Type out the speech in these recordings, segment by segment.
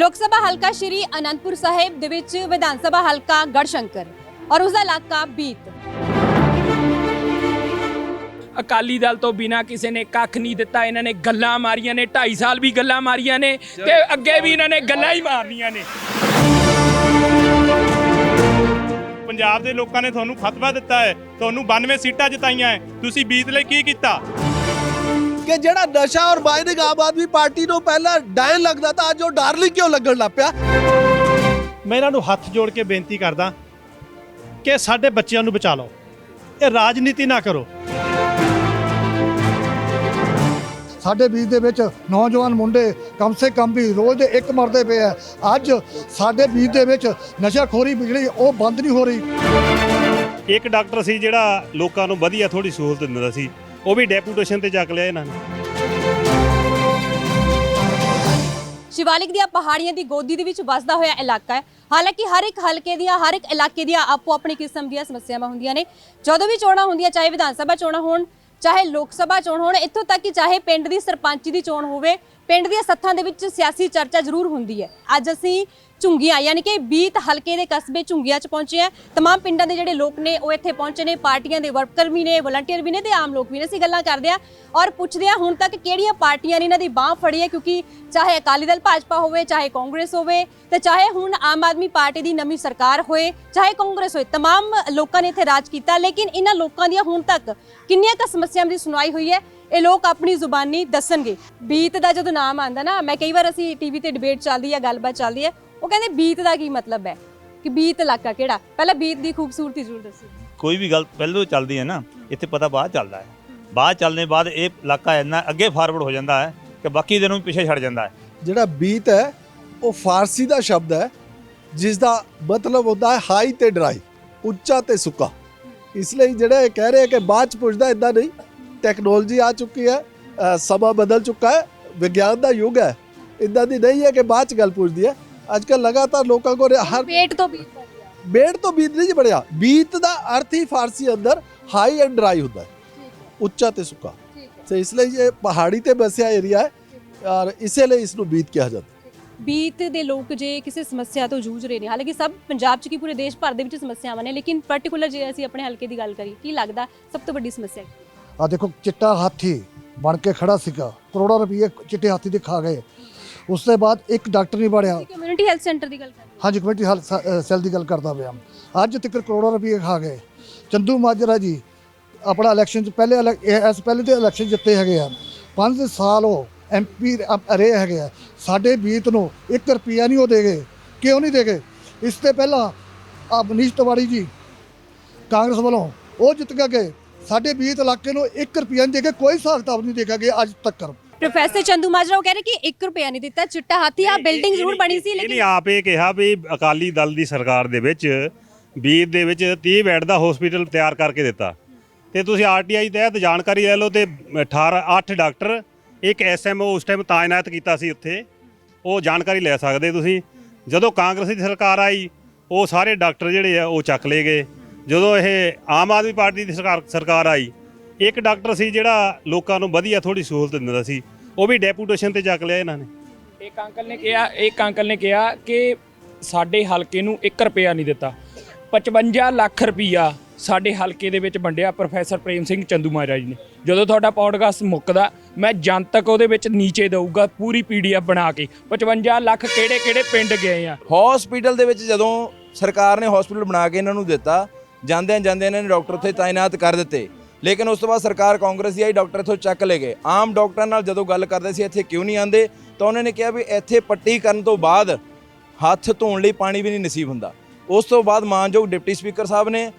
ਲੋਕ ਸਭਾ ਹਲਕਾ ਸ਼੍ਰੀ ਅਨੰਦਪੁਰ ਸਾਹਿਬ ਦੇ ਵਿੱਚ ਵਿਧਾਨ ਸਭਾ ਹਲਕਾ ਗੜਸ਼ੰਕਰ ਔਰ ਉਸ ਦਾ ਇਲਾਕਾ ਬੀਤ। ਅਕਾਲੀ ਦਲ ਤੋਂ ਬਿਨਾ ਕਿਸੇ ਨੇ ਕੱਖ ਨਹੀਂ ਦਿੱਤਾ। ਇਹਨਾਂ ਨੇ ਗੱਲਾਂ ਮਾਰੀਆਂ ਨੇ 2.5 ਸਾਲ ਵੀ ਗੱਲਾਂ ਮਾਰੀਆਂ ਨੇ ਤੇ ਅੱਗੇ ਵੀ ਇਹਨਾਂ ਨੇ ਗੱਲਾਂ ਹੀ ਮਾਰਨੀਆਂ ਨੇ। ਪੰਜਾਬ ਦੇ ਲੋਕਾਂ ਨੇ ਤੁਹਾਨੂੰ ਫਤਵਾ ਦਿੱਤਾ ਹੈ। ਤੁਹਾਨੂੰ 92 ਸੀਟਾਂ ਜਿਤਾਈਆਂ ਹੈ। ਤੁਸੀਂ ਬੀਤ ਲਈ ਕੀ ਕੀਤਾ? ਕਿ ਜਿਹੜਾ ਨਸ਼ਾ ਔਰ ਮਾਈਨਿੰਗ ਆਮ ਆਦਮੀ ਪਾਰਟੀ ਨੂੰ ਪਹਿਲਾਂ ਡਾਇਨ ਲੱਗਦਾ ਤਾਂ ਅੱਜ ਉਹ ਡਾਰਲਿੰਗ ਕਿਉਂ ਲੱਗਣ ਲੱਗ ਪਿਆ? ਮੈਂ ਇਹਨਾਂ ਨੂੰ ਹੱਥ ਜੋੜ ਕੇ ਬੇਨਤੀ ਕਰਦਾ ਕਿ ਸਾਡੇ ਬੱਚਿਆਂ ਨੂੰ ਬਚਾ ਲਓ। ਇਹ ਰਾਜਨੀਤੀ ਨਾ ਕਰੋ। ਸਾਡੇ ਬੀਚ ਦੇ ਵਿੱਚ ਨੌਜਵਾਨ ਮੁੰਡੇ ਕਮ ਸੇ ਕਮ ਵੀ ਰੋਜ਼ ਦੇ ਇੱਕ ਮਰਦੇ ਪਏ ਆ। ਅੱਜ ਸਾਡੇ ਬੀਚ ਦੇ ਵਿੱਚ ਨਸ਼ਾਖੋਰੀ ਜਿਹੜੀ ਉਹ ਬੰਦ ਨਹੀਂ ਹੋ ਰਹੀ। ਇੱਕ ਡਾਕਟਰ ਸੀ ਜਿਹੜਾ ਲੋਕਾਂ ਨੂੰ ਵਧੀਆ ਥੋੜੀ ਸਹੂਲਤ ਦਿੰਦਾ ਸੀ। ਉਹ ਵੀ ਡੈਪੂਟੇਸ਼ਨ ਤੇ ਚੱਕ ਲਿਆ ਇਹਨਾਂ ਨੇ। ਸ਼ਿਵਾਲਿਕ ਦੀਆਂ ਪਹਾੜੀਆਂ ਦੀ ਗੋਦੀ ਦੇ ਵਿੱਚ ਵਸਦਾ ਹੋਇਆ ਇਲਾਕਾ ਹੈ। ਹਾਲਾਂਕਿ ਹਰ ਇੱਕ ਹਲਕੇ ਦੀਆਂ, ਹਰ ਇੱਕ ਇਲਾਕੇ ਦੀਆਂ ਆਪੋ ਆਪਣੀ ਕਿਸਮ ਦੀਆਂ ਸਮੱਸਿਆਵਾਂ ਹੁੰਦੀਆਂ ਨੇ। ਜਦੋਂ ਵੀ ਚੋਣਾਂ ਹੁੰਦੀਆਂ, ਚਾਹੇ ਵਿਧਾਨ ਸਭਾ ਚੋਣਾਂ ਹੋਣ, ਚਾਹੇ ਲੋਕ ਸਭਾ ਚੋਣ ਹੋਣ, ਇੱਥੋਂ ਤੱਕ ਕਿ ਚਾਹੇ ਪਿੰਡ ਦੀ ਸਰਪੰਚੀ ਦੀ ਚੋਣ ਹੋਵੇ, ਪਿੰਡ ਦੀਆਂ ਸੱਥਾਂ ਦੇ ਵਿੱਚ ਸਿਆਸੀ ਚਰਚਾ ਜ਼ਰੂਰ ਹੁੰਦੀ ਹੈ। ਅੱਜ ਅਸੀਂ ਝੁੰਗੀਆਂ ਯਾਨੀ ਕਿ ਬੀਤ ਹਲਕੇ ਦੇ ਕਸਬੇ ਝੁੰਗੀਆਂ 'ਚ ਪਹੁੰਚੇ ਆ तमाम ਪਿੰਡਾਂ ਦੇ ਜਿਹੜੇ ਲੋਕ ਨੇ ਉਹ ਇੱਥੇ ਪਹੁੰਚੇ ਨੇ ਪਾਰਟੀਆਂ ਦੇ ਵਰਕਰ ਵੀ ਨੇ ਵਲੰਟੀਅਰ ਵੀ ਨੇ ਤੇ ਆਮ ਲੋਕ ਵੀ ਨੇ ਅਸੀਂ ਗੱਲਾਂ ਕਰਦੇ ਆ ਔਰ ਪੁੱਛਦੇ ਆ ਹੁਣ ਤੱਕ ਕਿਹੜੀਆਂ ਪਾਰਟੀਆਂ ਨੇ ਇਹਨਾਂ ਦੀ ਬਾਹ ਫੜੀ ਹੈ ਕਿਉਂਕਿ ਚਾਹੇ ਅਕਾਲੀ ਦਲ ਭਾਜਪਾ ਹੋਵੇ ਚਾਹੇ ਕਾਂਗਰਸ ਹੋਵੇ ਤੇ ਚਾਹੇ ਹੁਣ ਆਮ ਆਦਮੀ ਪਾਰਟੀ ਦੀ ਨਵੀਂ ਸਰਕਾਰ ਹੋਏ ਚਾਹੇ ਕਾਂਗਰਸ ਹੋਏ तमाम ਲੋਕਾਂ ਨੇ ਇੱਥੇ ਰਾਜ ਕੀਤਾ ਲੇਕਿਨ ਇਹਨਾਂ ਲੋਕਾਂ ਦੀਆਂ ਹੁਣ ਤੱਕ ਕਿੰਨੀਆਂ ਕੁ ਸਮੱਸਿਆਵਾਂ ਦੀ ਸੁਣਵਾਈ ਹੋਈ ਹੈ ਇਹ ਲੋਕ ਆਪਣੀ ਜ਼ੁਬਾਨੀ ਦੱਸਣਗੇ ਬੀਤ ਦਾ ਜਦੋਂ ਨਾਮ ਆਂਦਾ ਨਾ ਮੈਂ ਕਈ ਵਾਰ ਅਸੀਂ ਟੀਵੀ ਤੇ ਡਿਬੇਟ ਚੱਲਦੀ ਹੈ ਗੱਲਬਾਤ ਚੱਲਦੀ ਹੈ ਉਹ ਕਹਿੰਦੇ ਬੀਤ ਦਾ ਕੀ ਮਤਲਬ ਹੈ? ਕਿ ਬੀਤ ਇਲਾਕਾ ਕਿਹੜਾ? ਪਹਿਲਾਂ ਬੀਤ ਦੀ ਖੂਬਸੂਰਤੀ ਜ਼ਰੂਰ ਦੱਸੋ ਕੋਈ ਵੀ ਗੱਲ ਪਹਿਲਾਂ ਚੱਲਦੀ ਹੈ ਨਾ ਇੱਥੇ ਪਤਾ ਬਾਅਦ ਚੱਲਦਾ ਹੈ। ਬਾਅਦ ਚੱਲਣੇ ਬਾਅਦ ਇਹ ਇਲਾਕਾ ਇੰਨਾ ਅੱਗੇ ਫਾਰਵਰਡ ਹੋ ਜਾਂਦਾ ਹੈ ਕਿ ਬਾਕੀ ਦੇ ਨੂੰ ਪਿੱਛੇ ਛੱਡ ਜਾਂਦਾ ਹੈ। ਜਿਹੜਾ ਬੀਤ ਹੈ ਉਹ ਫਾਰਸੀ ਦਾ ਸ਼ਬਦ ਹੈ ਜਿਸ ਦਾ ਮਤਲਬ ਹੁੰਦਾ ਹੈ ਹਾਈ ਤੇ ਡਰਾਈ ਉੱਚਾ ਤੇ ਸੁੱਕਾ। ਇਸ ਲਈ ਜਿਹੜਾ ਇਹ ਕਹਿ ਰਹੇ ਕਿ ਬਾਅਦ ਚ ਪੁੱਛਦਾ ਇਦਾਂ ਨਹੀਂ ਟੈਕਨੋਲੋਜੀ ਆ ਚੁੱਕੀ ਹੈ ਸਮਾਂ ਬਦਲ ਚੁੱਕਾ ਹੈ ਵਿਗਿਆਨ ਦਾ ਯੁੱਗ ਹੈ। ਇਦਾਂ ਦੀ ਨਹੀਂ ਹੈ ਕਿ ਬਾਅਦ ਚ ਗੱਲ ਪੁੱਛਦੀ ਹੈ। ਅੱਜ ਕੱਲ ਲਗਾਤਾਰ ਲੋਕਾਂ ਕੋਲ ਹਰ ਪੇਟ ਤੋਂ ਬੀਤ ਬੇੜ ਤੋਂ ਬੀਤ ਨਹੀਂ ਜੀ ਬਣਿਆ ਬੀਤ ਦਾ ਅਰਥ ਹੀ ਫਾਰਸੀ ਅੰਦਰ ਹਾਈ ਐਂਡ ਡਰਾਈ ਹੁੰਦਾ ਹੈ। ਉੱਚਾ ਤੇ ਸੁੱਕਾ। ਤੇ ਇਸ ਲਈ ਇਹ ਪਹਾੜੀ ਤੇ ਬਸਿਆ ਏਰੀਆ ਹੈ ਔਰ ਇਸੇ ਲਈ ਇਸ ਨੂੰ ਬੀਤ ਕਿਹਾ ਜਾਂਦਾ ਬੀਤ ਦੇ ਲੋਕ ਜੇ ਕਿਸੇ ਸਮੱਸਿਆ ਤੋਂ ਜੂਝ ਰਹੇ ਨੇ ਹਾਲਾਂਕਿ ਸਭ ਪੰਜਾਬ 'ਚ ਕੀ ਪੂਰੇ ਦੇਸ਼ ਭਰ ਦੇ ਵਿੱਚ ਸਮੱਸਿਆਵਾਂ ਨੇ ਲੇਕਿਨ ਪਾਰਟਿਕੂਲਰ ਜੇ ਅਸੀਂ ਆਪਣੇ ਹਲਕੇ ਦੀ ਗੱਲ ਕਰੀਏ ਕੀ ਲੱਗਦਾ ਸਭ ਤੋਂ ਵੱਡੀ ਸਮੱਸਿਆ ਕੀ ਆ ਦੇਖੋ ਚਿੱਟਾ ਹਾਥੀ ਬਣ ਕੇ ਖੜਾ ਸੀਗਾ। ਕਰੋੜਾਂ ਰੁਪਏ ਚਿੱਟੇ ਹਾਥੀ ਦੇ ਖਾ ਗਏ। ਉਸ ਤੋਂ ਬਾਅਦ ਇੱਕ ਡਾਕਟਰ ਨਹੀਂ ਬਣਿਆ ਕਮਿਊਨਿਟੀ ਹੈਲਥ ਸੈਂਟਰ ਦੀ ਗੱਲ ਕਰ ਹਾਂਜੀ ਕਮੇਟੀ ਹਲ ਸੈੱਲ ਦੀ ਗੱਲ ਕਰਦਾ ਪਿਆ। ਅੱਜ ਤੱਕ ਕਰੋੜਾਂ ਰੁਪਏ ਖਾ ਗਏ। ਚੰਦੂ ਮਾਜਰਾ ਜੀ ਆਪਣਾ ਇਲੈਕਸ਼ਨ ਚ ਪਹਿਲੇ ਇਸ ਪਹਿਲੇ ਤੇ ਇਲੈਕਸ਼ਨ ਜਿੱਤੇ ਹੈਗੇ ਆ। 5 ਸਾਲ ਉਹ ਐਮਪੀ ਰਹੇ ਹੈਗੇ ਆ। ਸਾਡੇ ਬੀਤ ਨੂੰ 1 ਰੁਪਿਆ ਨਹੀਂ ਉਹ ਦੇਗੇ ਕਿਉਂ ਨਹੀਂ ਦੇਗੇ ਇਸ ਤੋਂ ਪਹਿਲਾਂ ਆ ਮਨੀਸ਼ ਤਿਵਾੜੀ ਜੀ ਕਾਂਗਰਸ ਵੱਲੋਂ ਉਹ ਜਿੱਤ ਕੇ ਗਏ। ਸਾਡੇ ਬੀਤ ਇਲਾਕੇ ਨੂੰ 1 ਰੁਪਿਆ ਨਹੀਂ ਦੇ ਕੇ ਕੋਈ ਹਿਸਾਬ ਕਿਤਾਬ ਨਹੀਂ ਦੇਖਿਆ ਗਿਆ ਅੱਜ ਤੱਕ ਪ੍ਰੋਫੈਸਰ ਚੰਦੂ ਮਾਜਰਾ ਉਹ ਕਹਿ ਰਹੇ ਕਿ 1 ਰੁਪਿਆ ਨਹੀਂ ਦਿੱਤਾ ਚਿੱਟਾ ਹਾਥੀ ਆ ਬਿਲਡਿੰਗ ਜ਼ਰੂਰ ਬਣੀ ਸੀ ਇਹਨੇ ਲੇਕਿਨ ਆਪ ਇਹ ਕਿਹਾ ਵੀ ਅਕਾਲੀ ਦਲ ਦੀ ਸਰਕਾਰ ਦੇ ਵਿੱਚ ਬੀਤ ਦੇ ਵਿੱਚ 30 ਬੈੱਡ ਦਾ ਹਸਪੀਟਲ ਤਿਆਰ ਕਰਕੇ ਦਿੱਤਾ। ਤੇ ਤੁਸੀਂ ਆਰਟੀਆਈ ਤਹਿਤ ਜਾਣਕਾਰੀ ਲੈ ਲਓ ਤੇ 18 8 ਡਾਕਟਰ ਇੱਕ ਐਸਐਮਓ ਉਸ ਟਾਈਮ ਤਾਇਨਾਤ ਕੀਤਾ ਸੀ ਉੱਥੇ। ਉਹ ਜਾਣਕਾਰੀ ਲੈ ਸਕਦੇ ਤੁਸੀਂ। ਜਦੋਂ ਕਾਂਗਰਸ ਦੀ ਸਰਕਾਰ ਆਈ ਉਹ ਸਾਰੇ ਡਾਕਟਰ ਜਿਹੜੇ ਆ ਉਹ ਚੱਕ ਲਏ ਗਏ। ਜਦੋਂ ਇਹ ਆਮ ਆਦਮੀ ਪਾਰਟੀ ਦੀ ਸਰਕਾਰ ਸਰਕਾਰ ਆਈ ਇੱਕ ਡਾਕਟਰ ਸੀ ਜਿਹੜਾ ਲੋਕਾਂ ਨੂੰ ਵਧੀਆ ਥੋੜੀ ਸਹੂਲਤ ਦਿੰਦਾ ਸੀ ਉਹ ਵੀ ਡੈਪੂਟੇਸ਼ਨ ਤੇ ਚੱਕ ਲਿਆ ਇਹਨਾਂ ਨੇ। ਇੱਕ ਅੰਕਲ ਨੇ ਕਿਹਾ ਇੱਕ ਅੰਕਲ ਨੇ ਕਿਹਾ ਕਿ ਸਾਡੇ ਹਲਕੇ ਨੂੰ 1 ਰੁਪਿਆ ਨਹੀਂ ਦਿੱਤਾ। 55 ਲੱਖ ਰੁਪਿਆ ਸਾਡੇ ਹਲਕੇ ਦੇ ਵਿੱਚ ਵੰਡਿਆ ਪ੍ਰੋਫੈਸਰ ਪ੍ਰੇਮ ਸਿੰਘ ਚੰਦੂਮਾਜਰਾ ਜੀ ਨੇ। ਜਦੋਂ ਤੁਹਾਡਾ ਪੌਡਕਾਸਟ ਮੁੱਕਦਾ ਮੈਂ ਜਨਤਕ ਉਹਦੇ ਵਿੱਚ ਨੀਚੇ ਦਊਗਾ ਪੂਰੀ ਪੀਡੀਐਫ ਬਣਾ ਕੇ। 55 ਲੱਖ ਕਿਹੜੇ ਕਿਹੜੇ ਪਿੰਡ ਗਏ ਆ? ਹਸਪੀਟਲ ਦੇ ਵਿੱਚ ਜਦੋਂ ਸਰਕਾਰ ਨੇ ਹਸਪੀਟਲ ਬਣਾ ਕੇ ਇਹਨਾਂ ਨੂੰ ਦਿੱਤਾ ਜਾਂਦਿਆਂ ਜਾਂਦਿਆਂ ਇਹਨਾਂ ਨੇ ਡਾਕਟਰ ਉੱਥੇ ਤਾਇਨਾਤ ਕਰ ਦਿੱਤੇ। ਲੇਕਿਨ ਉਸ ਤੋਂ ਬਾਅਦ ਸਰਕਾਰ ਕਾਂਗਰਸ ਦੀ ਆਈ ਡਾਕਟਰ ਇੱਥੋਂ ਚੱਕ ਲੈ ਗਏ। ਆਮ ਡਾਕਟਰਾਂ ਨਾਲ ਜਦੋਂ ਗੱਲ ਕਰਦੇ ਸੀ ਇੱਥੇ ਕਿਉਂ ਨਹੀਂ ਆਂਦੇ ਤਾਂ ਉਹਨਾਂ ਨੇ ਕਿਹਾ ਵੀ ਇੱਥੇ ਪੱਟੀ ਕਰਨ ਤੋਂ ਬਾਅਦ ਹੱਥ ਧੋਣ ਲਈ ਪਾਣੀ ਵੀ ਨਹੀਂ ਨਸੀਬ ਹੁੰਦਾ। ਉਸ ਤੋਂ ਬਾਅਦ ਮਾਨਯੋਗ ਡਿਪਟੀ ਸਪੀਕਰ ਸਾਹਿਬ ਨੇ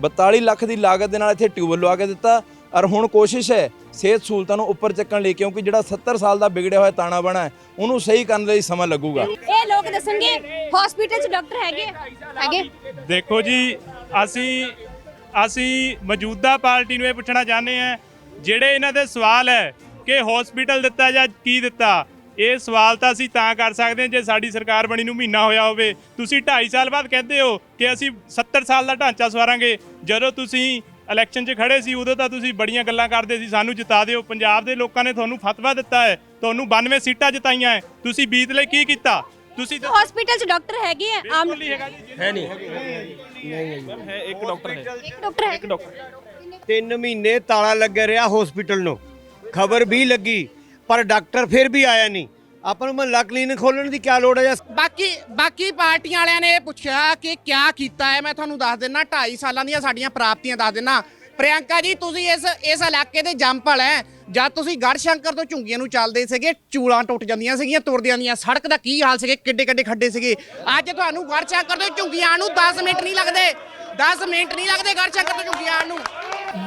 42 ਲੱਖ ਦੀ ਲਾਗਤ ਦੇ ਨਾਲ ਇੱਥੇ ਟਿਊਬਲ ਲਵਾ ਕੇ ਦਿੱਤਾ। ਔਰ ਹੁਣ ਕੋਸ਼ਿਸ਼ ਹੈ ਸਿਹਤ ਸਹੂਲਤਾਂ ਨੂੰ ਉੱਪਰ ਚੱਕਣ ਲਈ ਕਿਉਂਕਿ ਜਿਹੜਾ 70 ਸਾਲ ਦਾ ਵਿਗੜਿਆ ਹੋਇਆ ਤਾਣਾ ਬਣਾ ਹੈ ਉਹਨੂੰ ਸਹੀ ਕਰਨ ਲਈ ਸਮਾਂ ਲੱਗੂਗਾ। ਇਹ ਲੋਕ ਦੱਸਣਗੇ ਹਸਪੀਟਲ 'ਚ ਡਾਕਟਰ ਹੈਗੇ? ਹੈਗੇ? ਦੇਖੋ ਜੀ ਅਸੀਂ ਅਸੀਂ ਮੌਜੂਦਾ ਪਾਰਟੀ ਨੂੰ ਇਹ ਪੁੱਛਣਾ ਚਾਹੁੰਦੇ ਹਾਂ, ਜਿਹੜੇ ਇਹਨਾਂ ਦੇ ਸਵਾਲ ਹੈ ਕਿ ਹਸਪੀਟਲ ਦਿੱਤਾ ਜਾਂ ਕੀ ਦਿੱਤਾ, ਇਹ ਸਵਾਲ ਤਾਂ ਅਸੀਂ ਤਾਂ ਕਰ ਸਕਦੇ ਹਾਂ ਜੇ ਸਾਡੀ ਸਰਕਾਰ ਬਣੀ ਨੂੰ ਮਹੀਨਾ ਹੋਇਆ ਹੋਵੇ। ਤੁਸੀਂ 2.5 ਸਾਲ ਬਾਅਦ ਕਹਿੰਦੇ ਹੋ ਕਿ ਅਸੀਂ 70 ਸਾਲ ਦਾ ਢਾਂਚਾ ਸਵਾਰਾਂਗੇ। ਜਦੋਂ ਤੁਸੀਂ ਇਲੈਕਸ਼ਨ 'ਚ ਖੜੇ ਸੀ, ਉਦੋਂ ਤਾਂ ਤੁਸੀਂ ਬੜੀਆਂ ਗੱਲਾਂ ਕਰਦੇ ਸੀ, ਸਾਨੂੰ ਜਿਤਾ ਦਿਓ। ਪੰਜਾਬ ਦੇ ਲੋਕਾਂ ਨੇ ਤੁਹਾਨੂੰ ਫਤਵਾ ਦਿੱਤਾ ਹੈ, ਤੁਹਾਨੂੰ 92 ਸੀਟਾਂ ਜਿਤਾਈਆਂ ਹੈ। ਤੁਸੀਂ ਬੀਤ ਲਈ ਕੀ ਕੀਤਾ? ਤੁਸੀਂ ਹਸਪੀਟਲ 'ਚ ਡਾਕਟਰ ਹੈਗੇ ਆ ਆਮ ਹੈ ਨਹੀਂ। ਹੈ ਇੱਕ ਡਾਕਟਰ ਹੈ। ਇੱਕ ਡਾਕਟਰ ਹੈ। ਡਾਕਟਰ ਤਿੰਨ ਮਹੀਨੇ ਤਾਲਾ ਲੱਗਿਆ ਰਿਹਾ ਹਸਪੀਟਲ ਨੂੰ। ਖਬਰ ਵੀ ਲੱਗੀ ਪਰ ਡਾਕਟਰ ਫਿਰ ਵੀ ਆਇਆ ਨਹੀਂ। ਆਪਾਂ ਨੂੰ ਮਹੱਲਾ ਕਲੀਨਿਕ ਖੋਲਣ ਦੀ ਕੀ ਲੋੜ ਹੈ ਜਾਂ ਬਾਕੀ ਬਾਕੀ ਪਾਰਟੀਆਂ ਵਾਲਿਆਂ ਨੇ ਇਹ ਪੁੱਛਿਆ ਕਿ ਕਿਆ ਕੀਤਾ ਹੈ। ਮੈਂ ਤੁਹਾਨੂੰ ਦੱਸ ਦਿੰਨਾ 2.5 ਸਾਲਾਂ ਦੀਆਂ ਸਾਡੀਆਂ ਪ੍ਰਾਪਤੀਆਂ ਦੱਸ ਦਿੰਨਾ। ਪ੍ਰਿਯੰਕਾ ਜੀ ਤੁਸੀਂ ਇਸ ਇਸ ਇਲਾਕੇ ਦੇ ਜੰਪਲ ਹੈ। ਜਦ ਤੁਸੀਂ ਗੜਸ਼ੰਕਰ ਤੋਂ ਝੁੰਗੀਆਂ ਨੂੰ ਚੱਲਦੇ ਸੀਗੇ ਚੂਲਾਂ ਟੁੱਟ ਜਾਂਦੀਆਂ ਸੀਗੀਆਂ ਤੁਰਦਿਆਂ ਦੀਆਂ ਸੜਕ ਦਾ ਕੀ ਹਾਲ ਸੀਗੇ ਕਿੱਡੇ ਕਿੱਡੇ ਖੱਡੇ ਸੀਗੇ? ਅੱਜ ਤੁਹਾਨੂੰ ਗੜਸ਼ੰਕਰ ਤੋਂ ਝੁੰਗੀਆਂ ਨੂੰ 10 ਮਿੰਟ ਨਹੀਂ ਲੱਗਦੇ। 10 ਮਿੰਟ ਨਹੀਂ ਲੱਗਦੇ ਗੜਸ਼ੰਕਰ ਤੋਂ ਝੁੰਗੀਆਂ ਨੂੰ।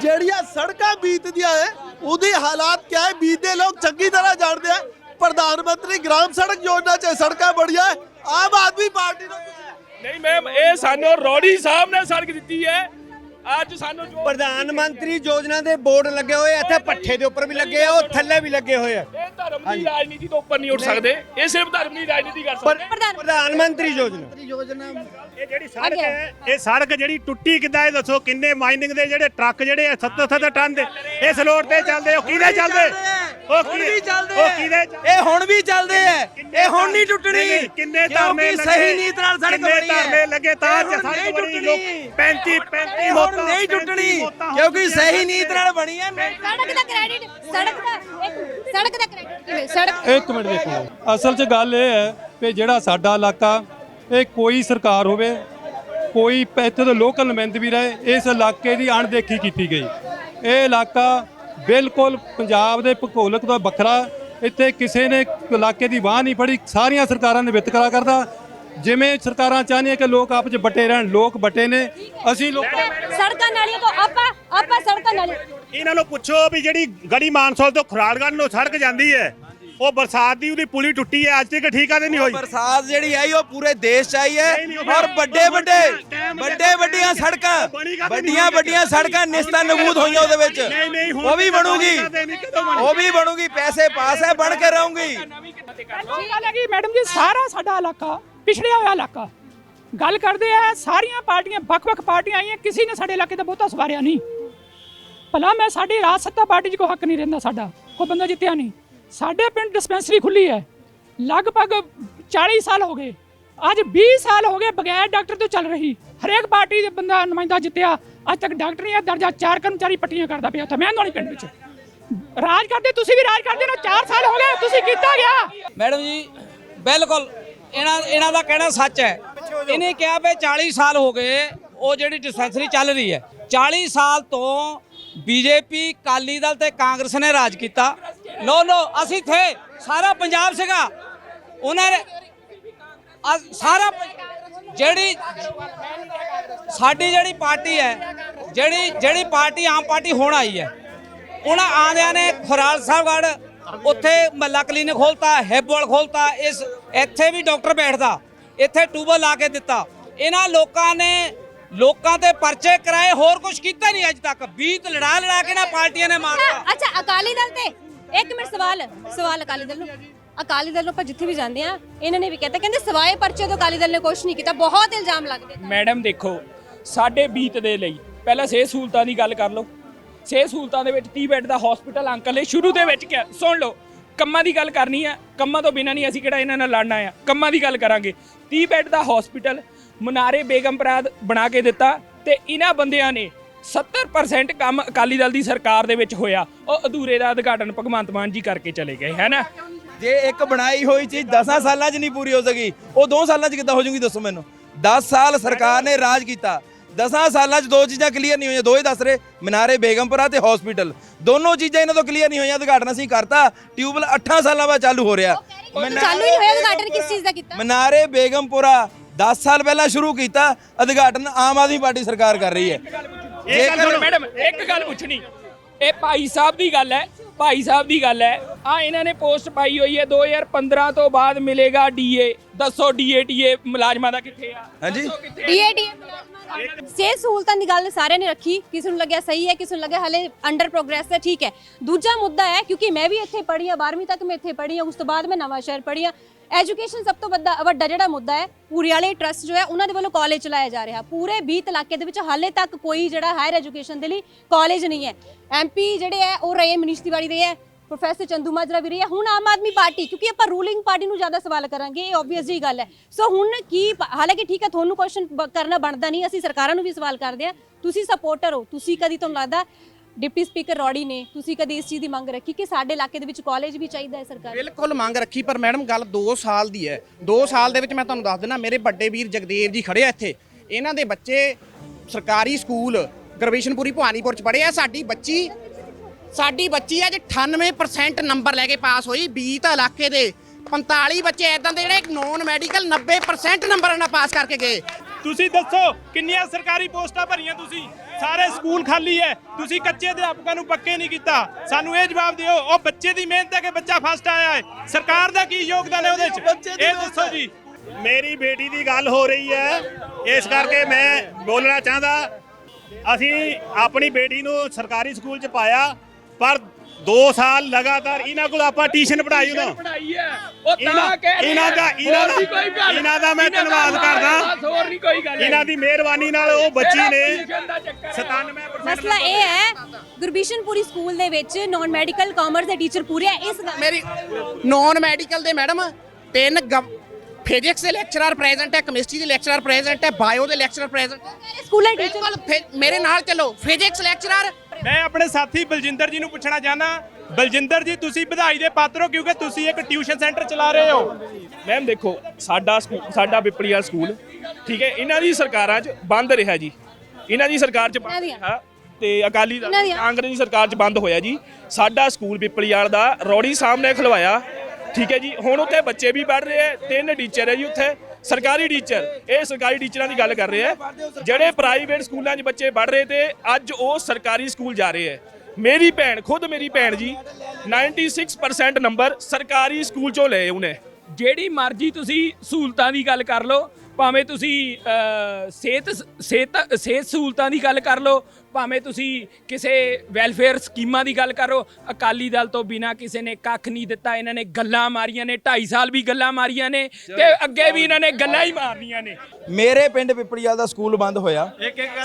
ਜਿਹੜੀਆਂ ਸੜਕਾਂ ਬੀਤਦੀਆਂ ਹੈ ਉਹਦੇ ਹਾਲਾਤ ਕਿਆ ਹੈ ਬੀਤਦੇ ਲੋਕ ਚੰਗੀ ਤਰ੍ਹਾਂ ਜਾਣਦੇ ਆ ਪ੍ਰਧਾਨ ਮੰਤਰੀ ਗ੍ਰਾਮ ਸੜਕ ਯੋਜਨਾ 'ਚ ਸੜਕਾਂ ਬੜੀਆਂ। ਆਮ ਆਦਮੀ ਪਾਰਟੀ ਨੂੰ ਤੁਸੀਂ ਨਹੀਂ ਮੈਮ ਇਹ ਸਾਨੂੰ ਰੋੜੀ ਸਾਹਿਬ ਨੇ ਸੜਕ ਦਿੱਤੀ ਹੈ ਅੱਜ ਸਾਨੂੰ ਜੋ ਪ੍ਰਧਾਨ ਮੰਤਰੀ ਯੋਜਨਾ ਦੇ ਬੋਰਡ ਲੱਗੇ ਹੋਏ ਆ, ਇੱਥੇ ਪੱਠੇ ਦੇ ਉੱਪਰ ਵੀ ਲੱਗੇ ਆ ਉਹ ਥੱਲੇ ਵੀ ਲੱਗੇ ਹੋਏ ਆ। ਇਹ ਧਰਮ ਦੀ ਰਾਜਨੀਤੀ ਤੋਂ ਉੱਪਰ ਨਹੀਂ ਉੱਠ ਸਕਦੇ। ਇਹ ਸਿਰਫ ਧਰਮ ਦੀ ਰਾਜਨੀਤੀ ਕਰ ਪਰ ਸਕਦੇ। ਪ੍ਰਧਾਨ ਪ੍ਰਧਾਨ ਮੰਤਰੀ ਯੋਜਨਾ। ਇਹ ਜਿਹੜੀ ਸੜਕ ਹੈ ਇਹ ਸੜਕ ਜਿਹੜੀ ਟੁੱਟੀ ਕਿੱਦਾਂ ਇਹ ਦੱਸੋ ਕਿੰਨੇ ਮਾਈਨਿੰਗ ਦੇ ਜਿਹੜੇ ਟਰੱਕ ਜਿਹੜੇ ਆ 70 70 ਟਨ ਦੇ ਇਸ ਰੋਡ ਤੇ ਚੱਲਦੇ ਉਹ ਕਿਹਦੇ ਚੱਲਦੇ? ਉਹ ਹੁਣ ਵੀ ਚੱਲਦੇ ਉਹ ਇਹ ਹੁਣ ਵੀ ਚੱਲਦੇ ਆ। ਇਹ ਹੁਣ ਨਹੀਂ ਟੁੱਟਣੀ। ਕਿੰਨੇ ਕਿਉਂਕਿ ਧਰਨੇ ਲੱਗੇ ਸਹੀ ਨੀਤ ਨਾਲ ਸੜਕ ਕਿੰਨੇ ਬਣੀ ਹੈ। ਧਰਨੇ ਲੱਗੇ ਤਾਂ ਇਹ ਹੁਣ ਸੜਕ ਨਹੀਂ ਬਣੀ। ਟੁੱਟਣੀ। ਲੋਕ 35 35 ਇਹ ਹੁਣ ਨਹੀਂ ਟੁੱਟਣੀ। ਕਿਉਂਕਿ ਸਹੀ ਨੀਤ ਨਾਲ ਬਣੀ ਹੈ। ਸੜਕ ਦਾ ਕ੍ਰੈਡਿਟ ਸੜਕ ਦਾ ਇੱਕ ਸੜਕ ਦਾ ਕ੍ਰੈਡਿਟ ਕਿਵੇਂ? ਸੜਕ ਇੱਕ ਮਿੰਟ ਦੇਖੋ ਅਸਲ 'ਚ ਗੱਲ ਇਹ ਹੈ ਕਿ ਜਿਹੜਾ ਸਾਡਾ ਇਲਾਕਾ ਇਹ ਕੋਈ ਸਰਕਾਰ ਹੋਵੇ ਕੋਈ ਪ- ਇੱਥੇ ਦੇ ਲੋਕਲ ਨੁਮਾਇੰਦੇ ਵੀ ਰਹੇ ਇਸ ਇਲਾਕੇ ਦੀ ਅਣਦੇਖੀ ਕੀਤੀ ਗਈ। ਇਹ ਇਲਾਕਾ ਬਿਲਕੁਲ ਪੰਜਾਬ ਦੇ ਭੂਗੋਲਕ ਤੋਂ ਵੱਖਰਾ ਇੱਥੇ ਕਿਸੇ ਨੇ ਇਲਾਕੇ ਦੀ ਬਾਹ ਨਹੀਂ ਫੜੀ ਸਾਰੀਆਂ ਸਰਕਾਰਾਂ ਨੇ ਵਿਤਕਰਾ ਕਰਦਾ ਜਿਵੇਂ ਸਰਕਾਰਾਂ ਚਾਹੁੰਦੀਆਂ ਕਿ ਲੋਕ ਆਪਸ 'ਚ ਵੱਟੇ ਰਹਿਣ ਲੋਕ ਵੱਟੇ ਨੇ ਅਸੀਂ ਲੋਕ ਸੜਕਾਂ ਨਾਲੀਆਂ ਤੋਂ ਆਪਾਂ ਆਪਾਂ ਸੜਕਾਂ ਨਾਲੀਆਂ ਇਹਨਾਂ ਨੂੰ ਪੁੱਛੋ ਵੀ ਜਿਹੜੀ ਗੜੀ ਮਾਨਸੋਲ ਤੋਂ ਖੁਰਾੜਗੜ੍ਹ ਨੂੰ ਸੜਕ ਜਾਂਦੀ ਹੈ ਉਹ ਬਰਸਾਤ ਦੀ ਉਹਦੀ ਪੁਲੀ ਟੁੱਟੀ ਹੈ ਅੱਜ ਤੱਕ ਠੀਕ ਆ ਤੇ ਨਹੀਂ ਹੋਈ? ਬਰਸਾਤ ਜਿਹੜੀ ਆਈ ਉਹ ਪੂਰੇ ਦੇਸ਼ 'ਚ ਆਈ ਹੈ ਔਰ ਵੱਡੇ ਵੱਡੇ ਵੱਡੇ ਵੱਡੀਆਂ ਸੜਕਾਂ ਵੱਡੀਆਂ? ਵੱਡੀਆਂ ਸੜਕਾਂ ਨਿਸਤਾ ਨਬੂਦ ਹੋਈਆਂ ਉਹਦੇ ਵਿੱਚ। ਉਹ ਵੀ ਬਣੂਗੀ? ਉਹ ਵੀ ਬਣੂਗੀ ਪੈਸੇ ਪਾਸ ਹੈ ਬਣ ਕੇ ਰਹੂਗੀ। ਅੱਛੀ ਗੱਲ ਹੈ ਕਿ ਮੈਡਮ ਜੀ ਸਾਰਾ ਸਾਡਾ ਇਲਾਕਾ ਪਿਛੜਿਆ ਹੋਇਆ ਇਲਾਕਾ। ਗੱਲ ਕਰਦੇ ਆ ਸਾਰੀਆਂ ਪਾਰਟੀਆਂ ਵੱਖ-ਵੱਖ ਪਾਰਟੀਆਂ ਆਈਆਂ ਕਿਸੇ ਨੇ ਸਾਡੇ ਇਲਾਕੇ ਦਾ ਬਹੁਤਾ ਸਵਾਰਿਆ ਨਹੀਂ। ਭਲਾ ਮੈਂ ਸਾਡੀ ਰਾਜ ਸੱਤਾ ਪਾਰਟੀ 'ਚ ਕੋਈ ਹੱਕ ਨਹੀਂ ਰਹਿੰਦਾ ਸਾਡਾ ਕੋਈ ਬੰਦਾ ਜਿੱਤਿਆ ਨਹੀਂ। ਸਾਡੇ ਪਿੰਡ ਡਿਸਪੈਂਸਰੀ ਖੁੱਲੀ ਹੈ। ਲਗਭਗ 40 ਸਾਲ ਹੋ ਗਏ। ਅੱਜ 20 ਸਾਲ ਹੋ ਗਏ ਬਗੈਰ ਡਾਕਟਰ ਤੋਂ ਚੱਲ ਰਹੀ। ਹਰੇਕ ਪਾਰਟੀ ਦੇ ਬੰਦਾ ਨੁਮਾਇੰਦਾ ਜਿੱਤਿਆ। ਅੱਜ ਤੱਕ ਡਾਕਟਰ ਨਹੀਂ ਹੈ ਦਰਜਾ ਚਾਰ ਕਰਮਚਾਰੀ ਪੱਟੀਆਂ ਕਰਦਾ ਪਿਆ ਉੱਥੇ, ਮੈਂ ਵਾਲੀ ਪਿੰਡ ਵਿੱਚ। ਰਾਜ ਕਰਦੇ, ਤੁਸੀਂ ਵੀ ਰਾਜ ਕਰਦੇ ਹੋ 4 ਸਾਲ ਹੋ ਗਏ, ਤੁਸੀਂ ਕੀਤਾ ਗਿਆ। ਮੈਡਮ ਜੀ, ਬਿਲਕੁਲ, ਇਹਨਾਂ ਇਹਨਾਂ ਦਾ ਕਹਿਣਾ ਸੱਚ ਹੈ। ਇਹਨੇ ਕਿਹਾ ਵੀ 40 ਸਾਲ ਹੋ ਗਏ, ਉਹ ਜਿਹੜੀ ਡਿਸਪੈਂਸਰੀ ਚੱਲ ਰਹੀ ਹੈ। 40 ਸਾਲ ਤੋਂ ਬੀਜੇਪੀ ਕਾਲੀ ਦਲ ਤੇ ਕਾਂਗਰਸ ਨੇ ਰਾਜ ਕੀਤਾ। ਨੋ ਨੋ ਅਸੀਂ ਥੇ ਸਾਰਾ ਪੰਜਾਬ ਸੀਗਾ। ਉਹਨਾਂ ਨੇ ਅ- ਸਾਰਾ ਜਿਹੜੀ ਸਾਡੀ ਜਿਹੜੀ ਪਾਰਟੀ ਹੈ, ਜਿਹੜੀ ਜਿਹੜੀ ਪਾਰਟੀ ਆਮ ਪਾਰਟੀ ਹੁਣ ਆਈ ਹੈ, ਉਹਨਾਂ ਆਂਦਿਆਂ ਨੇ ਖੁਰਾਲ ਸਾਹਿਬਗੜ ਉੱਥੇ ਮੱਲਾ ਕਲੀਨਿਕ ਖੋਲਤਾ ਹੈਬੋਲ ਖੋਲਤਾ, ਇਸ ਇੱਥੇ ਵੀ ਡਾਕਟਰ ਬੈਠਦਾ, ਇੱਥੇ ਟੂਬਲ ਲਾ ਕੇ ਦਿੱਤਾ। ਇਹਨਾਂ ਲੋਕਾਂ ਨੇ ਲੋਕਾਂ ਤੇ ਪਰਚੇ ਕਰਾਏ ਹੋਰ ਕੁਝ ਕੀਤਾ ਨਹੀਂ ਅੱਜ ਤੱਕ। ਬੀਤ ਲੜਾ ਲੜਾ ਕੇ ਨਾ ਪਾਰਟੀਆਂ ਨੇ ਮਾਰਤਾ। ਅੱਛਾ ਅਕਾਲੀ ਦਲ ਤੇ ਇੱਕ ਮਿੰਟ ਸਵਾਲ ਸਵਾਲ ਅਕਾਲੀ ਦਲ ਨੂੰ। ਅਕਾਲੀ ਦਲ ਨੂੰ ਆਪਾਂ ਜਿੱਥੇ ਵੀ ਜਾਂਦੇ ਆ ਇਹਨਾਂ ਨੇ ਵੀ ਕਹਿੰਦਾ ਕਹਿੰਦੇ ਸਵਾਏ ਪਰਚੇ ਤੋਂ ਅਕਾਲੀ ਦਲ ਨੇ ਕੁਝ ਨਹੀਂ ਕੀਤਾ ਬਹੁਤ ਇਲਜ਼ਾਮ ਲੱਗਦੇ ਮੈਡਮ ਦੇਖੋ ਸਾਡੇ ਬੀਤ ਦੇ ਲਈ ਪਹਿਲਾਂ ਸਿਹਤ ਸਹੂਲਤਾਂ ਦੀ ਗੱਲ ਕਰ ਲਓ। ਸਿਹਤ ਸਹੂਲਤਾਂ ਦੇ ਵਿੱਚ 30 ਬੈੱਡ ਦਾ ਹਸਪੀਟਲ ਅੰਕਲ ਨੇ ਸ਼ੁਰੂ ਦੇ ਵਿੱਚ ਕਿਹਾ। ਸੁਣ ਲਓ ਕੰਮਾਂ ਦੀ ਗੱਲ ਕਰਨੀ ਆ ਕੰਮਾਂ ਤੋਂ ਬਿਨਾਂ ਨਹੀਂ ਅਸੀਂ ਕਿਹੜਾ ਇਹਨਾਂ ਨਾਲ ਲੜਨਾ ਆ ਕੰਮਾਂ ਦੀ ਗੱਲ ਕਰਾਂਗੇ। 30 ਬੈੱਡ ਦਾ ਹਸਪੀਟਲ ਮਨਾਰੇ ਬੇਗਮਪੁਰਾ ਬਣਾ ਕੇ ਦਿੱਤਾ ਤੇ ਇਹਨਾਂ ਬੰਦਿਆਂ ਨੇ 70% ਕੰਮ ਅਕਾਲੀ ਦਲ ਦੀ ਸਰਕਾਰ ਦੇ ਵਿੱਚ ਹੋਇਆ। ਉਹ ਅਧੂਰੇ ਦਾ ਉਦਘਾਟਨ ਭਗਵੰਤ ਮਾਨ ਜੀ ਕਰਕੇ ਚਲੇ ਗਏ ਹੈ ਨਾ? ਜੇ ਇੱਕ ਬਣਾਈ ਹੋਈ ਚੀਜ਼ 10 ਸਾਲਾਂ 'ਚ ਨਹੀਂ ਪੂਰੀ ਹੋ ਸਕੀ ਉਹ 2 ਸਾਲਾਂ 'ਚ ਕਿੱਦਾਂ ਹੋ ਜਾਊਗੀ ਦੱਸੋ ਮੈਨੂੰ? 10 ਸਾਲ ਸਰਕਾਰ ਨੇ ਰਾਜ ਕੀਤਾ। 10 ਸਾਲਾਂ 'ਚ ਦੋ ਚੀਜ਼ਾਂ ਕਲੀਅਰ ਨਹੀਂ ਹੋਈਆਂ ਦੋ ਹੀ ਦੱਸ ਰਹੇ ਮਨਾਰੇ ਬੇਗਮਪੁਰਾ ਤੇ ਹਸਪੀਟਲ ਦੋਨੋਂ ਚੀਜ਼ਾਂ ਇਹਨਾਂ ਤੋਂ ਕਲੀਅਰ ਨਹੀਂ ਹੋਈਆਂ ਉਦਘਾਟਨ ਅਸੀਂ ਕਰਤਾ ਟਿਊਬਲ 8 ਸਾਲਾਂ ਬਾਅਦ ਚਾਲੂ ਹੋ ਰਿਹਾ। ਚਾਲੂ ਹੀ ਹੋਇਆ ਉਦਘਾਟਨ ਕਿਸ ਚੀਜ਼ ਦਾ ਕੀਤਾ? ਮਨਾਰੇ ਬੇਗਮਪੁਰਾ 10 ਸਾਲ ਪਹਿਲਾਂ ਸ਼ੁਰੂ ਕੀਤਾ ਉਦਘਾਟਨ ਆਮ ਆਦਮੀ ਪਾਰਟੀ ਸਰਕਾਰ ਕਰ ਰਹੀ ਹੈ। ਇਹ ਗੱਲ ਸੁਣੋ ਮੈਡਮ ਇੱਕ ਗੱਲ ਪੁੱਛਣੀ। ਇਹ ਭਾਈ ਸਾਹਿਬ ਦੀ ਗੱਲ ਹੈ ਭਾਈ ਸਾਹਿਬ ਦੀ ਗੱਲ ਹੈ। ਆ ਇਹਨਾਂ ਨੇ ਪੋਸਟ ਪਾਈ ਹੋਈ ਹੈ 2015 ਤੋਂ ਬਾਅਦ ਮਿਲੇਗਾ ਡੀਏ ਦੱਸੋ ਡੀਏ ਟੀਏ ਮੁਲਾਜ਼ਮਾਂ ਦਾ ਕਿੱਥੇ ਆ? ਹਾਂਜੀ। ਡੀਏਡੀ ਸਿਹਤ ਸਹੂਲਤਾਂ ਦੀ ਗੱਲ ਸਾਰਿਆਂ ਨੇ ਰੱਖੀ ਕਿਸੇ ਨੂੰ ਲੱਗਿਆ ਸਹੀ ਹੈ ਕਿਸੇ ਨੂੰ ਲੱਗਿਆ ਹਲੇ ਅੰਡਰ ਪ੍ਰੋਗਰੈਸ ਹੈ ਠੀਕ ਹੈ। ਦੂਜਾ ਮੁੱਦਾ ਹੈ ਕਿਉਂਕਿ ਮੈਂ ਵੀ ਇੱਥੇ ਪੜ੍ਹੀ ਆ 12ਵੀਂ ਤੱਕ ਮੈਂ ਇੱਥੇ ਪੜ੍ਹੀ ਆ ਉਸ ਤੋਂ ਬਾਅਦ ਮੈਂ ਨਵਾਂ ਸ਼ਹਿਰ ਪੜ੍ਹੀ ਆ ਐਜੂਕੇਸ਼ਨ ਸਭ ਤੋਂ ਵੱਡਾ ਵੱਡਾ ਜਿਹੜਾ ਮੁੱਦਾ ਹੈ ਪੂਰੀ ਵਾਲੇ ਟਰਸਟ ਜੋ ਹੈ, ਉਹਨਾਂ ਦੇ ਵੱਲੋਂ ਕਾਲਜ ਚਲਾਇਆ ਜਾ ਰਿਹਾ। ਪੂਰੇ 20 ਇਲਾਕੇ ਦੇ ਵਿੱਚ ਹਾਲੇ ਤੱਕ ਕੋਈ ਜਿਹੜਾ ਹਾਇਰ ਐਜੂਕੇਸ਼ਨ ਦੇ ਲਈ ਕਾਲਜ ਨਹੀਂ ਹੈ। ਐਮਪੀ ਜਿਹੜੇ ਹੈ, ਉਹ ਰਹੇ ਮਨੀਸ਼ ਤਿਵਾੜੀ ਰਹੇ ਹੈ ਪ੍ਰੋਫੈਸਰ ਚੰਦੂ ਮਾਜਰਾ ਵੀ ਰਹੀ ਹੈ, ਹੁਣ ਆਮ ਆਦਮੀ ਪਾਰਟੀ, ਕਿਉਂਕਿ ਆਪਾਂ ਰੂਲਿੰਗ ਪਾਰਟੀ ਨੂੰ ਜ਼ਿਆਦਾ ਸਵਾਲ ਕਰਾਂਗੇ, ਇਹ ਆਬਵੀਅਸ ਜੀ ਗੱਲ ਹੈ। ਸੋ ਹੁਣ ਕੀ ਹਾਲਾਂਕਿ ਠੀਕ ਹੈ, ਤੁਹਾਨੂੰ ਕੁਐਸਚਨ ਕਰਨਾ ਬਣਦਾ ਨਹੀਂ, ਅਸੀਂ ਸਰਕਾਰਾਂ ਨੂੰ ਵੀ ਸਵਾਲ ਕਰਦੇ ਆ ਤੁਸੀਂ ਸਪੋਰਟਰ ਹੋ, ਤੁਸੀਂ ਕਦੀ ਤੁਹਾਨੂੰ ਲੱਗਦਾ ਡਿਪਟੀ ਸਪੀਕਰ ਰੌੜੀ ਨੇ ਤੁਸੀਂ ਕਦੀ ਇਸ ਚੀਜ਼ ਦੀ ਮੰਗ ਰੱਖੀ ਕਿ ਸਾਡੇ ਇਲਾਕੇ ਦੇ ਵਿੱਚ ਕਾਲਜ ਵੀ ਚਾਹੀਦਾ ਹੈ ਸਰਕਾਰ? ਬਿਲਕੁਲ ਮੰਗ ਰੱਖੀ ਪਰ ਮੈਡਮ ਗੱਲ 2 ਸਾਲ ਦੀ ਹੈ। 2 ਸਾਲ ਦੇ ਵਿੱਚ ਮੈਂ ਤੁਹਾਨੂੰ ਦੱਸ ਦਿੰਦਾ ਮੇਰੇ ਵੱਡੇ ਵੀਰ ਜਗਦੇਵ ਜੀ ਖੜੇ ਆ ਇੱਥੇ। ਇਹਨਾਂ ਦੇ ਬੱਚੇ ਸਰਕਾਰੀ ਸਕੂਲ ਗਰਵੇਸ਼ਨਪੁਰੀ ਭਵਾਨੀਪੁਰ ਚ ਪੜ੍ਹੇ ਆ। ਸਾਡੀ ਬੱਚੀ ਸਾਡੀ ਬੱਚੀ ਅੱਜ 98% ਨੰਬਰ ਲੈ ਕੇ ਪਾਸ ਹੋਈ। 20 ਤਾਂ ਇਲਾਕੇ ਦੇ 45 ਬੱਚੇ ਐਦਾਂ ਦੇ ਜਿਹੜੇ ਨੌਨ ਮੈਡੀਕਲ 90% ਨੰਬਰ ਨਾਲ ਪਾਸ ਕਰਕੇ ਗਏ। ਤੁਸੀਂ ਦੱਸੋ ਕਿੰਨੀਆਂ ਸਰਕਾਰੀ ਪੋਸਟਾਂ ਭਰੀਆਂ ਤੁਸੀਂ? ਸਾਰੇ ਸਕੂਲ ਖਾਲੀ ਹੈ। ਤੁਸੀਂ ਕੱਚੇ ਅਧਿਆਪਕਾਂ ਨੂੰ ਪੱਕੇ ਨਹੀਂ ਕੀਤਾ। ਸਾਨੂੰ ਇਹ ਜਵਾਬ ਦਿਓ ਉਹ ਬੱਚੇ ਦੀ ਮਿਹਨਤ ਹੈ ਕਿ ਬੱਚਾ ਫਸਟ ਆਇਆ ਹੈ। ਸਰਕਾਰ ਦਾ ਕੀ ਯੋਗਦਾਨ ਹੈ ਉਹਦੇ 'ਚ ਇਹ ਦੱਸੋ ਜੀ। ਮੇਰੀ ਬੇਟੀ ਦੀ ਗੱਲ ਹੋ ਰਹੀ ਹੈ। ਇਸ ਕਰਕੇ ਮੈਂ ਬੋਲਣਾ ਚਾਹੁੰਦਾ ਅਸੀਂ ਆਪਣੀ ਬੇਟੀ ਨੂੰ ਸਰਕਾਰੀ ਸਕੂਲ 'ਚ ਪਾਇਆ ਪਰ 2 ਸਾਲ ਲਗਾਤਾਰ ਇਹਨਾਂ ਕੋਲ ਆਪਾਂ ਟਿਊਸ਼ਨ ਪੜਾਈ ਉਦੋਂ ਪੜਾਈ ਹੈ ਉਹ ਇਹਨਾਂ- ਤਾਂ ਕਹਿ ਰਹੇ ਇਹਨਾਂ ਦਾ-। ਇਹਨਾਂ ਦਾ-। ਇਹਨਾਂ ਮੈਂ ਧੰਨਵਾਦ ਕਰਦਾ। ਬਸ ਹੋਰ ਨਹੀਂ ਕੋਈ ਗੱਲ ਇਹਨਾਂ ਦੀ ਮਿਹਰਬਾਨੀ ਨਾਲ ਉਹ ਬੱਚੀ ਨੇ ਟਿਊਸ਼ਨ ਦਾ ਚੱਕਰ ਹੈ। 97% ਮਸਲਾ ਇਹ ਹੈ ਗੁਰਬਿਸ਼ਨਪੁਰੀ ਸਕੂਲ ਦੇ ਵਿੱਚ ਨਾਨ ਮੈਡੀਕਲ ਕਾਮਰਸ ਦੇ ਟੀਚਰ ਪੂਰੇ ਇਸ ਮੇਰੀ ਨੌਨ ਮੈਡੀਕਲ ਦੇ ਮੈਡਮ ਤਿੰਨ ਫਿਜ਼ਿਕਸ ਦੇ ਲੈਕਚਰਰ ਪ੍ਰੈਜ਼ੈਂਟ ਹੈ ਕੈਮਿਸਟਰੀ ਦੇ ਲੈਕਚਰਰ ਪ੍ਰੈਜ਼ੈਂਟ ਹੈ ਬਾਇਓ ਦੇ ਲੈਕਚਰਰ ਪ੍ਰੈਜ਼ੈਂਟ ਸਕੂਲਾਂ ਦੇ ਟੀਚਰ ਬਿਲਕੁਲ ਫਿ- ਮੇਰੇ ਨਾਲ ਚੱਲੋ ਫਿਜ਼ਿਕਸ ਲੈਕਚਰਰ ਮੈਂ ਆਪਣੇ ਸਾਥੀ ਬਲਜਿੰਦਰ ਜੀ ਨੂੰ ਪੁੱਛਣਾ ਚਾਹਨਾ ਬਲਜਿੰਦਰ ਜੀ ਤੁਸੀਂ ਵਧਾਈ ਦੇ ਪਾਤਰ ਹੋ ਕਿਉਂਕਿ ਤੁਸੀਂ ਇੱਕ ਟਿਊਸ਼ਨ ਸੈਂਟਰ ਚਲਾ ਰਹੇ ਹੋ। ਮੈਮ ਦੇਖੋ ਸਾਡਾ ਸਕੂਲ ਸਾਡਾ ਪਿਪਲੀਆ ਸਕੂਲ ਠੀਕ ਹੈ ਇਹਨਾਂ ਦੀ ਸਰਕਾਰਾਂ 'ਚ ਬੰਦ ਰਿਹਾ ਜੀ। ਇਹਨਾਂ ਦੀ ਸਰਕਾਰ 'ਚ ਬੰਦ? ਰਿਹਾ ਤੇ ਅਕਾਲੀ ਦਲ? ਕਾਂਗਰਸ ਦੀ ਸਰਕਾਰ 'ਚ ਬੰਦ ਹੋਇਆ ਜੀ। ਸਾਡਾ ਸਕੂਲ ਪਿਪਲੀਆਲ ਦਾ ਰੌੜੀ ਸਾਹਮਣੇ ਖਲਵਾਇਆ ਠੀਕ ਹੈ ਜੀ। ਹੁਣ ਉੱਥੇ ਬੱਚੇ ਵੀ ਪੜ੍ਹ ਰਹੇ ਆ ਤਿੰਨ ਟੀਚਰ ਹੈ ਜੀ ਉੱਥੇ। ਸਰਕਾਰੀ ਟੀਚਰ ਇਹ ਸਰਕਾਰੀ ਟੀਚਰਾਂ ਦੀ ਗੱਲ ਕਰ ਰਹੇ ਆ। ਜਿਹੜੇ ਪ੍ਰਾਈਵੇਟ ਸਕੂਲਾਂ 'ਚ ਬੱਚੇ ਪੜ੍ਹ ਰਹੇ ਤੇ ਅੱਜ ਉਹ ਸਰਕਾਰੀ ਸਕੂਲ ਜਾ ਰਹੇ ਆ। ਮੇਰੀ ਭੈਣ ਖੁਦ ਮੇਰੀ ਭੈਣ ਜੀ 96% ਨੰਬਰ ਸਰਕਾਰੀ ਸਕੂਲ 'ਚੋਂ ਲਏ ਉਹਨੇ। ਜਿਹੜੀ ਮਰਜ਼ੀ ਤੁਸੀਂ ਸਹੂਲਤਾਂ ਦੀ ਗੱਲ ਕਰ ਲਓ ਭਾਵੇਂ ਤੁਸੀਂ ਅਹ, ਸਿਹਤ ਸਿਹਤ ਸਿਹਤ ਸਹੂਲਤਾਂ ਦੀ ਗੱਲ ਕਰ ਲਓ ਭਾਵੇਂ ਤੁਸੀਂ ਕਿਸੇ ਵੈਲਫੇਅਰ ਸਕੀਮਾਂ ਦੀ ਗੱਲ ਕਰੋ ਅਕਾਲੀ ਦਲ ਤੋਂ ਬਿਨਾ ਕਿਸੇ ਨੇ ਕੱਖ ਨਹੀਂ ਦਿੱਤਾ ਇਹਨਾਂ ਨੇ ਗੱਲਾਂ ਮਾਰੀਆਂ ਨੇ 2.5 ਸਾਲ ਵੀ ਗੱਲਾਂ ਮਾਰੀਆਂ ਨੇ ਤੇ ਅੱਗੇ ਵੀ ਇਹਨਾਂ ਨੇ ਗੱਲਾਂ ਹੀ ਮਾਰਨੀਆਂ ਨੇ। ਮੇਰੇ ਪਿੰਡ ਪਿਪੜੀਵਾਲ ਦਾ ਸਕੂਲ ਬੰਦ ਹੋਇਆ।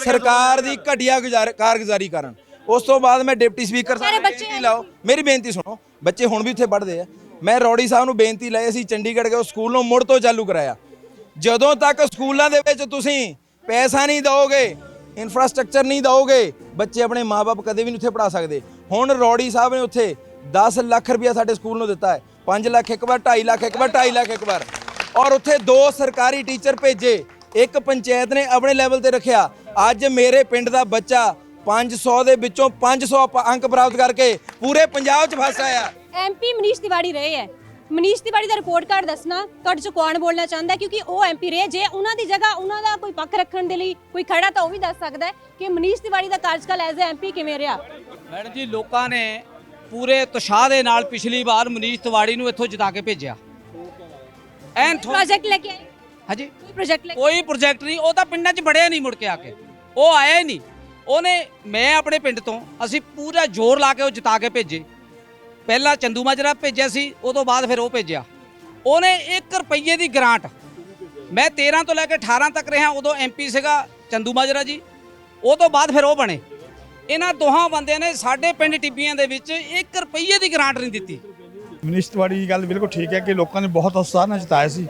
ਸਰਕਾਰ ਦੀ ਘਟੀਆ ਗੁਜ਼ਾਰ- ਕਾਰਗੁਜ਼ਾਰੀ ਕਾਰਨ। ਉਸ ਤੋਂ ਬਾਅਦ ਮੈਂ ਡਿਪਟੀ ਸਪੀਕਰ ਸਾਹਿਬ ਨੂੰ ਬੇਨਤੀ ਲਾਓ। ਮੇਰੀ ਬੇਨਤੀ ਸੁਣੋ ਬੱਚੇ ਹੁਣ ਵੀ ਉੱਥੇ ਪੜ੍ਹਦੇ ਆ। ਮੈਂ ਰੌੜੀ ਸਾਹਿਬ ਨੂੰ ਬੇਨਤੀ ਲਈ ਅਸੀਂ ਚੰਡੀਗੜ੍ਹ ਗਏ ਉਹ ਸਕੂਲ ਨੂੰ ਮੁੜ ਤੋਂ ਚਾਲੂ ਕਰਾਇਆ। ਜਦੋਂ ਤੱਕ ਸਕੂਲਾਂ ਦੇ ਵਿੱਚ ਤੁਸੀਂ ਪੈਸਾ ਨਹੀਂ ਦਿਓਗੇ ਇਨਫਰਾਸਟ੍ਰਕਚਰ ਨਹੀਂ ਦਿਓਗੇ, ਬੱਚੇ ਆਪਣੇ ਮਾਪੇ ਕਦੇ ਵੀ ਨਹੀਂ ਉੱਥੇ ਪੜਾ ਸਕਦੇ। ਹੁਣ ਰੌੜੀ ਸਾਹਿਬ ਨੇ ਉੱਥੇ 10 ਲੱਖ ਰੁਪਇਆ ਸਾਡੇ ਸਕੂਲ ਨੂੰ ਦਿੱਤਾ ਹੈ। 5 ਲੱਖ ਇੱਕ ਵਾਰ 2.5 ਲੱਖ ਇੱਕ ਵਾਰ 2.5 ਲੱਖ ਇੱਕ ਵਾਰ। ਔਰ ਉੱਥੇ ਦੋ ਸਰਕਾਰੀ ਟੀਚਰ ਭੇਜੇ, ਇੱਕ ਪੰਚਾਇਤ ਨੇ ਆਪਣੇ ਲੈਵਲ ਤੇ ਰੱਖਿਆ। ਅੱਜ ਮੇਰੇ ਪਿੰਡ ਦਾ ਬੱਚਾ 500 ਦੇ ਵਿੱਚੋਂ 500 ਅਪ- ਅੰਕ ਪ੍ਰਾਪਤ ਕਰਕੇ ਪੂਰੇ ਪੰਜਾਬ 'ਚ ਫਸ ਆਇਆ। ਐਮਪੀ ਮਨੀਸ਼ ਤਿਵਾੜੀ ਰਹੇ ਹੈ। ਮਨੀਸ਼ ਤਿਵਾੜੀ ਦਾ ਰਿਪੋਰਟ ਕਾਰਡ ਦੱਸਣਾ ਤੁਹਾਡੇ ਚ ਕੌਣ ਬੋਲਣਾ ਚਾਹੁੰਦਾ? ਕਿਉਂਕਿ ਉਹ ਐਮਪੀ ਰਹੇ ਜੇ ਉਹਨਾਂ ਦੀ ਜਗ੍ਹਾ ਉਹਨਾਂ ਦਾ ਕੋਈ ਪੱਖ ਰੱਖਣ ਦੇ ਲਈ ਕੋਈ ਖੜਾ ਤਾਂ ਉਹ ਵੀ ਦੱਸ ਸਕਦਾ ਹੈ ਕਿ ਮਨੀਸ਼ ਤਿਵਾੜੀ ਦਾ ਕਾਰਜਕਾਲ ਐਜ਼ ਐਮਪੀ ਕਿਵੇਂ ਰਿਹਾ? ਮੈਡਮ ਜੀ ਲੋਕਾਂ ਨੇ ਪੂਰੇ ਉਤਸ਼ਾਹ ਦੇ ਨਾਲ ਪਿਛਲੀ ਵਾਰ ਮਨੀਸ਼ ਤਿਵਾੜੀ ਨੂੰ ਇੱਥੋਂ ਜਿਤਾ ਕੇ ਭੇਜਿਆ। ਐਨ ਪ੍ਰੋਜੈਕਟ ਲੈ ਕੇ ਆਏ? ਹਾਂਜੀ। ਕੋਈ ਪ੍ਰੋਜੈਕਟ ਲੈ ਕੇ ਕੋਈ ਪ੍ਰੋਜੈਕਟ ਨਹੀਂ ਉਹ ਤਾਂ ਪਿੰਡਾਂ 'ਚ ਵੜਿਆ ਨਹੀਂ ਮੁੜ ਕੇ ਆ ਕੇ। ਉਹ ਆਇਆ ਹੀ ਨਹੀਂ। ਉਹਨੇ ਮੈਂ ਆਪਣੇ ਪਿੰਡ ਤੋਂ ਅਸੀਂ ਪੂਰਾ ਜ਼ੋਰ ਲਾ ਕੇ ਉਹ ਜਿਤਾ ਕੇ ਭੇਜੇ। ਪਹਿਲਾਂ ਚੰਦੂ ਮਾਜਰਾ ਭੇਜਿਆ ਸੀ ਉਹ ਤੋਂ ਬਾਅਦ ਫਿਰ ਉਹ ਭੇਜਿਆ। ਉਹਨੇ 1 ਰੁਪਏ ਦੀ ਗ੍ਰਾਂਟ ਮੈਂ 13 ਤੋਂ ਲੈ ਕੇ 18 ਤੱਕ ਰਿਹਾ, ਉਦੋਂ ਐਮਪੀ ਸੀਗਾ ਚੰਦੂ ਮਾਜਰਾ ਜੀ। ਉਹ ਤੋਂ ਬਾਅਦ ਫਿਰ ਉਹ ਬਣੇ। ਇਹਨਾਂ ਦੋਹਾਂ ਬੰਦਿਆਂ ਨੇ ਸਾਡੇ ਪਿੰਡ ਟਿੱਬੀਆਂ ਦੇ ਵਿੱਚ 1 ਰੁਪਏ ਦੀ ਗ੍ਰਾਂਟ ਨਹੀਂ ਦਿੱਤੀ। ਮਨੀਸ਼ ਤਿਵਾੜੀ ਦੀ ਗੱਲ ਬਿਲਕੁਲ ਠੀਕ ਹੈ ਕਿ ਲੋਕਾਂ ਨੇ ਬਹੁਤ ਉਤਸ਼ਾਹ ਨਾਲ ਜਿਤਾਇਆ ਸੀ।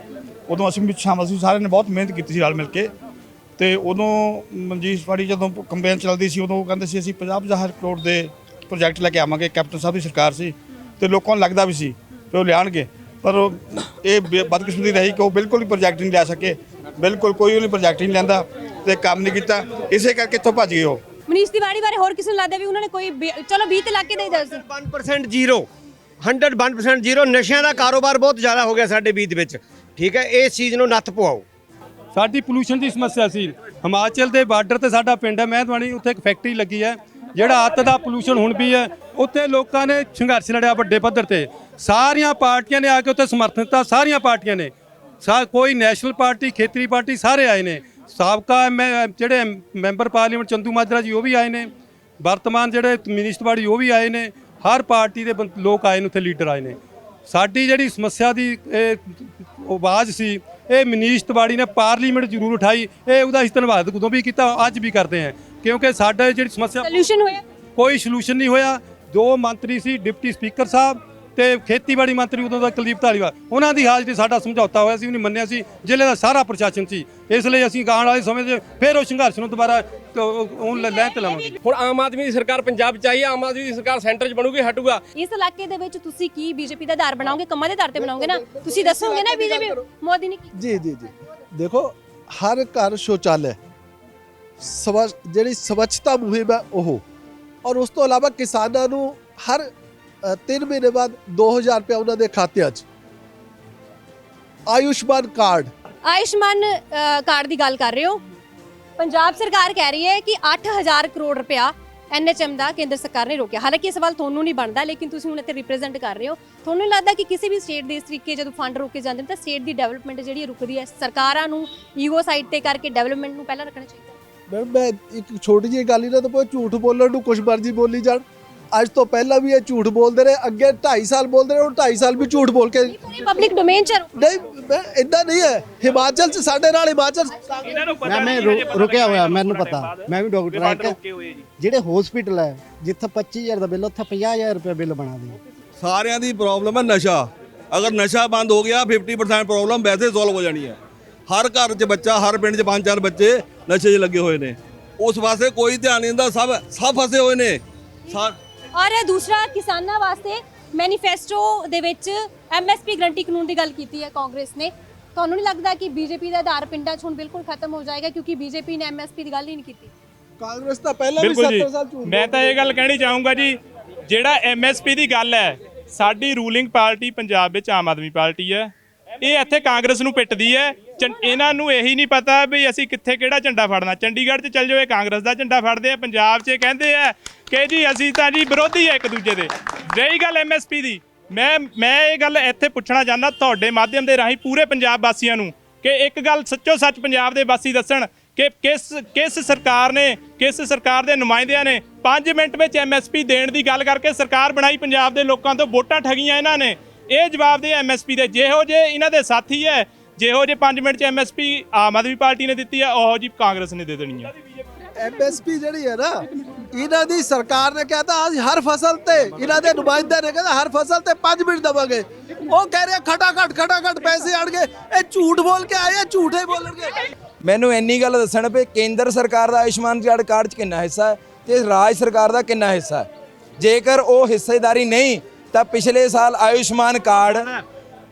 ਉਦੋਂ ਅਸੀਂ ਵੀ ਸ਼ਾਮਲ ਸੀ, ਸਾਰਿਆਂ ਨੇ ਬਹੁਤ ਮਿਹਨਤ ਕੀਤੀ ਸੀ ਰਲ ਮਿਲ ਕੇ। ਤੇ ਉਦੋਂ ਮਨਜੀਤ ਤਿਵਾੜੀ ਜਦੋਂ ਕੰਪੇਨ ਚੱਲਦੀ ਸੀ, ਉਦੋਂ ਕਹਿੰਦੇ ਸੀ, ਅਸੀਂ 50 ਹਜ਼ਾਰ ਕਰੋੜ ਦੇ ਪ੍ਰੋਜੈਕਟ ਲੈ ਕੇ ਆਵਾਂਗੇ, ਕੈਪਟਨ ਸਾਹਿਬ ਦੀ ਸਰਕਾਰ ਸੀ। ਤੇ ਲੋਕਾਂ ਨੂੰ ਲੱਗਦਾ ਵੀ ਸੀ ਕਿ ਉਹ ਲਿਆਣਗੇ ਪਰ ਉਹ ਇਹ ਬੇ- ਬਦਕਿਸਮਤੀ ਰਹੀ ਕਿ ਉਹ ਬਿਲਕੁਲ ਵੀ ਪ੍ਰੋਜੈਕਟ ਨਹੀਂ ਲਿਆ ਸਕੇ। ਬਿਲਕੁਲ ਕੋਈ ਉਹਨੇ ਪ੍ਰੋਜੈਕਟ ਨਹੀਂ ਲੈਂਦਾ ਤੇ ਕੰਮ ਨਹੀਂ ਕੀਤਾ। ਇਸੇ ਕਰਕੇ ਇੱਥੋਂ ਭੱਜ ਗਏ ਉਹ। ਮਨੀਸ਼ ਤਿਵਾੜੀ ਬਾਰੇ ਹੋਰ ਕਿਸੇ ਨੂੰ ਲੱਗਦਾ ਵੀ ਉਹਨਾਂ ਨੇ ਕੋਈ ਬੇ- ਚਲੋ 20 ਤੇ ਲੱਗ ਕੇ ਦੇ ਦੱਸ 1% ਜ਼ੀਰੋ 101% ਜ਼ੀਰੋ ਨਸ਼ਿਆਂ ਦਾ ਕਾਰੋਬਾਰ ਬਹੁਤ ਜ਼ਿਆਦਾ ਹੋ ਗਿਆ ਸਾਡੇ ਬੀਤ ਵਿੱਚ। ਠੀਕ ਹੈ ਇਸ ਚੀਜ਼ ਨੂੰ ਨੱਥ ਪਵਾਓ। ਸਾਡੀ ਪੋਲੂਸ਼ਨ ਦੀ ਸਮੱਸਿਆ ਸੀ। ਹਿਮਾਚਲ ਦੇ ਬਾਰਡਰ ਤੇ ਸਾਡਾ ਪਿੰਡ ਹੈ ਮਹਿਦਵਾਨੀ ਉੱਥੇ ਇੱਕ ਫੈਕਟਰੀ ਲੱਗੀ ਹੈ ਜਿਹੜਾ ਅੱਤ ਦਾ ਪੋਲੂਸ਼ਨ ਹੁਣ ਵੀ ਹੈ। ਉੱਥੇ ਲੋਕਾਂ ਨੇ ਸੰਘਰਸ਼ ਲੜਿਆ ਵੱਡੇ ਪੱਧਰ ਤੇ। ਸਾਰੀਆਂ ਪਾਰਟੀਆਂ ਨੇ ਆ ਕੇ ਉੱਥੇ ਸਮਰਥਨ ਦਿੱਤਾ ਸਾਰੀਆਂ ਪਾਰਟੀਆਂ ਨੇ। ਸਾ ਕੋਈ ਨੈਸ਼ਨਲ ਪਾਰਟੀ ਖੇਤਰੀ ਪਾਰਟੀ ਸਾਰੇ ਆਏ ਨੇ। ਸਾਬਕਾ ਜਿਹੜੇ ਮੈਂਬਰ ਪਾਰਲੀਮੈਂਟ ਚੰਦੂ ਮਾਜਰਾ ਜੀ ਉਹ ਵੀ ਆਏ ਨੇ। ਵਰਤਮਾਨ ਜਿਹੜੇ ਮਨੀਸ਼ ਤਿਵਾੜੀ ਉਹ ਵੀ ਆਏ ਨੇ। ਹਰ ਪਾਰਟੀ ਦੇ ਲੋਕ ਆਏ ਨੇ ਉੱਥੇ ਲੀਡਰ ਆਏ ਨੇ। ਸਾਡੀ ਜਿਹੜੀ ਸਮੱਸਿਆ ਦੀ ਇਹ ਆਵਾਜ਼ ਸੀ ਇਹ ਮਨੀਸ਼ ਤਿਵਾੜੀ ਨੇ ਪਾਰਲੀਮੈਂਟ ਜ਼ਰੂਰ ਉਠਾਈ। ਇਹ ਉਹਦਾ ਅਸੀਂ ਧੰਨਵਾਦ ਉਦੋਂ ਵੀ ਕੀਤਾ ਅੱਜ ਵੀ ਕਰਦੇ ਹਾਂ। ਕਿਉਂਕਿ ਸਾਡਾ ਜਿਹੜੀ ਸਮੱਸਿਆ ਸੋਲੂਸ਼ਨ ਹੋਇਆ? ਕੋਈ ਸੋਲੂਸ਼ਨ ਨਹੀਂ ਹੋਇਆ। ਦੋ ਮੰਤਰੀ ਸੀ ਡਿਪਟੀ ਸਪੀਕਰ ਸਾਹਿਬ ਤੇ ਖੇਤੀਬਾੜੀ ਮੰਤਰੀ ਉਦੋਂ ਦਾ ਕੁਲਦੀਪ ਧਾਲੀਵਾਲ। ਉਹਨਾਂ ਦੀ ਹਾਜ਼ਰੀ ਸਾਡਾ ਸਮਝੌਤਾ ਹੋਇਆ ਸੀ ਉਹਨੇ ਮੰਨਿਆ ਸੀ ਜ਼ਿਲ੍ਹੇ ਦਾ ਸਾਰਾ ਪ੍ਰਸ਼ਾਸਨ ਸੀ। ਇਸ ਲਈ ਅਸੀਂ ਆਉਣ ਵਾਲੇ ਸਮੇਂ 'ਚ ਫਿਰ ਉਹ ਸੰਘਰਸ਼ ਨੂੰ ਦੁਬਾਰਾ ਉਹ ਲੈ ਤੇ ਲਵਾਂਗੇ। ਹੁਣ ਆਮ ਆਦਮੀ ਦੀ ਸਰਕਾਰ ਪੰਜਾਬ 'ਚ ਆਈ ਆਮ ਆਦਮੀ ਦੀ ਸਰਕਾਰ ਸੈਂਟਰ 'ਚ ਬਣੂਗੀ ਹਟੂਗਾ। ਇਸ ਇਲਾਕੇ ਦੇ ਵਿੱਚ ਤੁਸੀਂ ਕੀ ਬੀਜੇਪੀ ਦਾ ਆਧਾਰ ਬਣਾਓਗੇ ਕੰਮਾਂ ਦੇ ਆਧਾਰ ਤੇ ਬਣਾਓਗੇ ਨਾ? ਤੁਸੀਂ ਦੱਸੋਗੇ ਨਾ ਬੀਜੇਪੀ? ਮੋਦੀ ਨੇ ਕੀ ਜੀ ਜੀ ਜੀ। ਦੇਖੋ ਹਰ ਘਰ ਸ਼ੌਚਾਲय ਸਵੱਛ ਜਿਹੜੀ ਸਵੱਛਤਾ ਮੁਹਿੰਮ ਹੈ ਉਹ ਔਰ ਉਸ ਤੋਂ ਇਲਾਵਾ ਕਿਸਾਨਾਂ ਨੂੰ ਹਰ 3 ਮਹੀਨੇ ਬਾਅਦ 2000 ਰੁਪਏ ਉਹਨਾਂ ਦੇ ਖਾਤਿਆਂ 'ਚ। ਆਯੁਸ਼ਮਾਨ ਕਾਰਡ। ਆਯੁਸ਼ਮਾਨ ਕਾਰਡ ਦੀ ਗੱਲ ਕਰ ਰਹੇ ਹੋ। ਪੰਜਾਬ ਸਰਕਾਰ ਕਹਿ ਰਹੀ ਹੈ ਕਿ 8000 ਕਰੋੜ ਰੁਪਇਆ ਐਨਐਚਐਮ ਦਾ ਕੇਂਦਰ ਸਰਕਾਰ ਨੇ ਰੋਕਿਆ। ਹਾਲਾਂਕਿ ਇਹ ਸਵਾਲ ਤੁਹਾਨੂੰ ਨਹੀਂ ਬਣਦਾ, ਲੇਕਿਨ ਤੁਸੀਂ ਹੁਣ ਇੱਥੇ ਰਿਪਰੈਜ਼ੈਂਟ ਕਰ ਰਹੇ ਹੋ। ਤੁਹਾਨੂੰ ਨਹੀਂ ਲੱਗਦਾ ਕਿ ਕਿਸੇ ਵੀ ਸਟੇਟ ਦੇ ਇਸ ਤਰੀਕੇ ਜਦੋਂ ਫੰਡ ਰੋਕੇ ਜਾਂਦੇ ਨੇ ਤਾਂ ਸਟੇਟ ਦੀ ਡਿਵੈਲਪਮੈਂਟ ਜਿਹੜੀ ਰੁਕਦੀ ਹੈ। ਸਰਕਾਰਾਂ ਨੂੰ ਈਗੋ ਸਾਈਡ ਤੇ ਕਰਕੇ ਡਿਵੈਲਪਮੈਂਟ ਨੂੰ ਪਹਿਲਾਂ ਰੱਖਣਾ ਚਾਹੀਦਾ। ਮੈਡਮ ਮੈਂ ਇੱਕ ਛੋਟੀ ਜਿਹੀ ਗੱਲ ਹੀ ਨਾ ਤਾਂ ਕੋਈ ਝੂਠ ਬੋਲਣ ਨੂੰ ਕੁਛ ਮਰਜ਼ੀ ਬੋਲੀ ਜਾਣ। ਅੱਜ ਤੋਂ ਪਹਿਲਾਂ ਵੀ ਇਹ ਝੂਠ ਬੋਲਦੇ ਰਹੇ ਅੱਗੇ 2.5 ਸਾਲ ਬੋਲਦੇ ਰਹੇ ਹੁਣ 2.5 ਸਾਲ ਵੀ ਝੂਠ ਬੋਲ ਕੇ ਪਬਲਿਕ ਡੋਮੇਨ ਚ ਨਹੀਂ ਮੈਂ ਇਦਾਂ ਨਹੀਂ ਹੈ ਹਿਮਾਚਲ ਚ ਸਾਡੇ ਨਾਲ ਹਿਮਾਚਲ ਮੈਂ ਮੈਂ ਰੁਕਿਆ ਹੋਇਆ ਮੈਨੂੰ ਪਤਾ ਮੈਂ ਵੀ ਡਾਕਟਰ ਆ ਇੱਕ ਜਿਹੜੇ ਹਸਪੀਟਲ ਹੈ ਜਿੱਥੇ 25000 ਦਾ ਬਿੱਲ ਉੱਥੇ 50000 ਰੁਪਏ ਬਿੱਲ ਬਣਾ ਦਿਓ। ਸਾਰਿਆਂ ਦੀ ਪ੍ਰੋਬਲਮ ਹੈ ਨਸ਼ਾ। ਅਗਰ ਨਸ਼ਾ ਬੰਦ ਹੋ ਗਿਆ 50% ਪ੍ਰੋਬਲਮ ਵੈਸੇ ਸੋਲਵ ਹੋ ਜਾਣੀ ਹੈ। ਹਰ ਘਰ 'ਚ ਬੱਚਾ ਹਰ ਪਿੰਡ 'ਚ ਪੰਜ ਚਾਰ ਬੱਚੇ ਨਸ਼ੇ 'ਚ ਲੱਗੇ ਹੋਏ ਨੇ। ਉਸ ਵਾਸਤੇ ਕੋਈ ਧਿਆਨ ਨਹੀਂ ਦਿੰਦਾ ਸਭ ਸਭ ਫਸੇ ਹੋਏ ਨੇ। ਸਾ- ਔਰ ਦੂਸਰਾ ਕਿਸਾਨਾਂ ਵਾਸਤੇ ਮੈਨੀਫੈਸਟੋ ਦੇ ਵਿੱਚ ਐਮਐਸਪੀ ਗਰੰਟੀ ਕਾਨੂੰਨ ਦੀ ਗੱਲ ਕੀਤੀ ਹੈ ਕਾਂਗਰਸ ਨੇ। ਤੁਹਾਨੂੰ ਨਹੀਂ ਲੱਗਦਾ ਕਿ ਬੀਜੇਪੀ ਦਾ ਆਧਾਰ ਪਿੰਡਾਂ 'ਚ ਹੁਣ ਬਿਲਕੁਲ ਖਤਮ ਹੋ ਜਾਏਗਾ ਕਿਉਂਕਿ ਬੀਜੇਪੀ ਨੇ ਐਮਐਸਪੀ ਦੀ ਗੱਲ ਹੀ ਨਹੀਂ ਕੀਤੀ? ਕਾਂਗਰਸ ਤਾਂ ਪਹਿਲਾਂ ਵੀ ਬਿਲਕੁਲ 70 ਸਾਲ ਝੂਠ ਮੈਂ ਤਾਂ ਇਹ ਗੱਲ ਕਹਿਣੀ ਚਾਹੂੰਗਾ ਜੀ ਜਿਹੜਾ ਐਮਐਸਪੀ ਦੀ ਗੱਲ ਹੈ ਸਾਡੀ ਰੂਲਿੰਗ ਪਾਰਟੀ ਪੰਜਾਬ ਵਿੱਚ ਆਮ ਆਦਮੀ ਪਾਰਟੀ ਹੈ। ਇਹ ਇੱਥੇ ਕਾਂਗਰਸ ਨੂੰ ਪਿੱਟਦੀ ਹੈ ਚੰ- ਇਹਨਾਂ ਨੂੰ ਇਹੀ ਨਹੀਂ ਪਤਾ ਵੀ ਅਸੀਂ ਕਿੱਥੇ ਕਿਹੜਾ ਝੰਡਾ ਫੜਨਾ। ਚੰਡੀਗੜ੍ਹ 'ਚ ਚੱਲ ਜਾਓ, ਇਹ ਕਾਂਗਰਸ ਦਾ ਝੰਡਾ ਫੜਦੇ ਆ, ਪੰਜਾਬ 'ਚ ਇਹ ਕਹਿੰਦੇ ਆ ਕਿ ਜੀ ਅਸੀਂ ਤਾਂ ਜੀ ਵਿਰੋਧੀ ਆ ਇੱਕ ਦੂਜੇ ਦੇ। ਰਹੀ ਗੱਲ ਐਮਐਸਪੀ ਦੀ, ਮੈਂ ਮੈਂ ਇਹ ਗੱਲ ਇੱਥੇ ਪੁੱਛਣਾ ਚਾਹੁੰਦਾ ਤੁਹਾਡੇ ਮਾਧਿਅਮ ਦੇ ਰਾਹੀਂ ਪੂਰੇ ਪੰਜਾਬ ਵਾਸੀਆਂ ਨੂੰ ਕਿ ਇੱਕ ਗੱਲ ਸੱਚੋ ਸੱਚ ਪੰਜਾਬ ਦੇ ਵਾਸੀ ਦੱਸਣ ਕਿ ਕਿਸ ਕਿਸ ਸਰਕਾਰ ਨੇ, ਕਿਸ ਸਰਕਾਰ ਦੇ ਨੁਮਾਇੰਦਿਆਂ ਨੇ 5 ਮਿੰਟ ਵਿੱਚ ਐਮਐਸਪੀ ਦੇਣ ਦੀ ਗੱਲ ਕਰਕੇ ਸਰਕਾਰ ਬਣਾਈ ਪੰਜਾਬ ਦੇ ਲੋਕਾਂ ਤੋਂ ਵੋਟਾਂ ਠਗੀਆਂ ਇਹਨਾਂ ਨੇ। ਇਹ ਜਵਾਬ ਦੇ ਐਮਐਸਪੀ ਦੇ। ਜਿਹੋ ਜੇ ਇਹਨਾਂ ਦੇ ਸਾਥੀ ਹੈ ਜਿਹੋ ਜੇ 5 ਮਿੰਟ ਚ ਐਮਐਸਪੀ ਆਮ ਆਦਮੀ ਪਾਰਟੀ ਨੇ ਦਿੱਤੀ ਹੈ ਉਹੋ ਜੀ ਕਾਂਗਰਸ ਨੇ ਦੇ ਦੇਣੀ ਹੈ ਐਮਐਸਪੀ ਜਿਹੜੀ ਹੈ ਨਾ ਇਹਨਾਂ ਦੀ ਸਰਕਾਰ ਨੇ ਕਹਤਾ ਅੱਜ ਹਰ ਫਸਲ ਤੇ ਇਹਨਾਂ ਦੇ ਨੁਮਾਇੰਦੇ ਨੇ ਕਹਿੰਦਾ ਹਰ ਫਸਲ ਤੇ 5 ਮਿੰਟ ਦਵਾਂਗੇ। ਉਹ ਕਹਿ ਰਿਹਾ ਖਟਾ ਖਟ ਖਟਾ ਖਟ ਪੈਸੇ ਆਣਗੇ। ਇਹ ਝੂਠ ਬੋਲ ਕੇ ਆਏ ਆ ਝੂਠੇ ਬੋਲਣਗੇ। ਮੈਨੂੰ ਇੰਨੀ ਗੱਲ ਦੱਸਣ ਵੀ ਕੇਂਦਰ ਸਰਕਾਰ ਦਾ ਆਯੁਸ਼ਮਾਨ ਕਾਰਡ ਕਾਰਡ 'ਚ ਕਿੰਨਾ ਹਿੱਸਾ ਹੈ ਤੇ ਰਾਜ ਸਰਕਾਰ ਦਾ ਕਿੰਨਾ ਹਿੱਸਾ ਹੈ? ਜੇਕਰ ਉਹ ਹਿੱਸੇਦਾਰੀ ਨਹੀਂ ਤਾਂ ਪਿਛਲੇ ਸਾਲ ਆਯੁਸ਼ਮਾਨ ਕਾਰਡ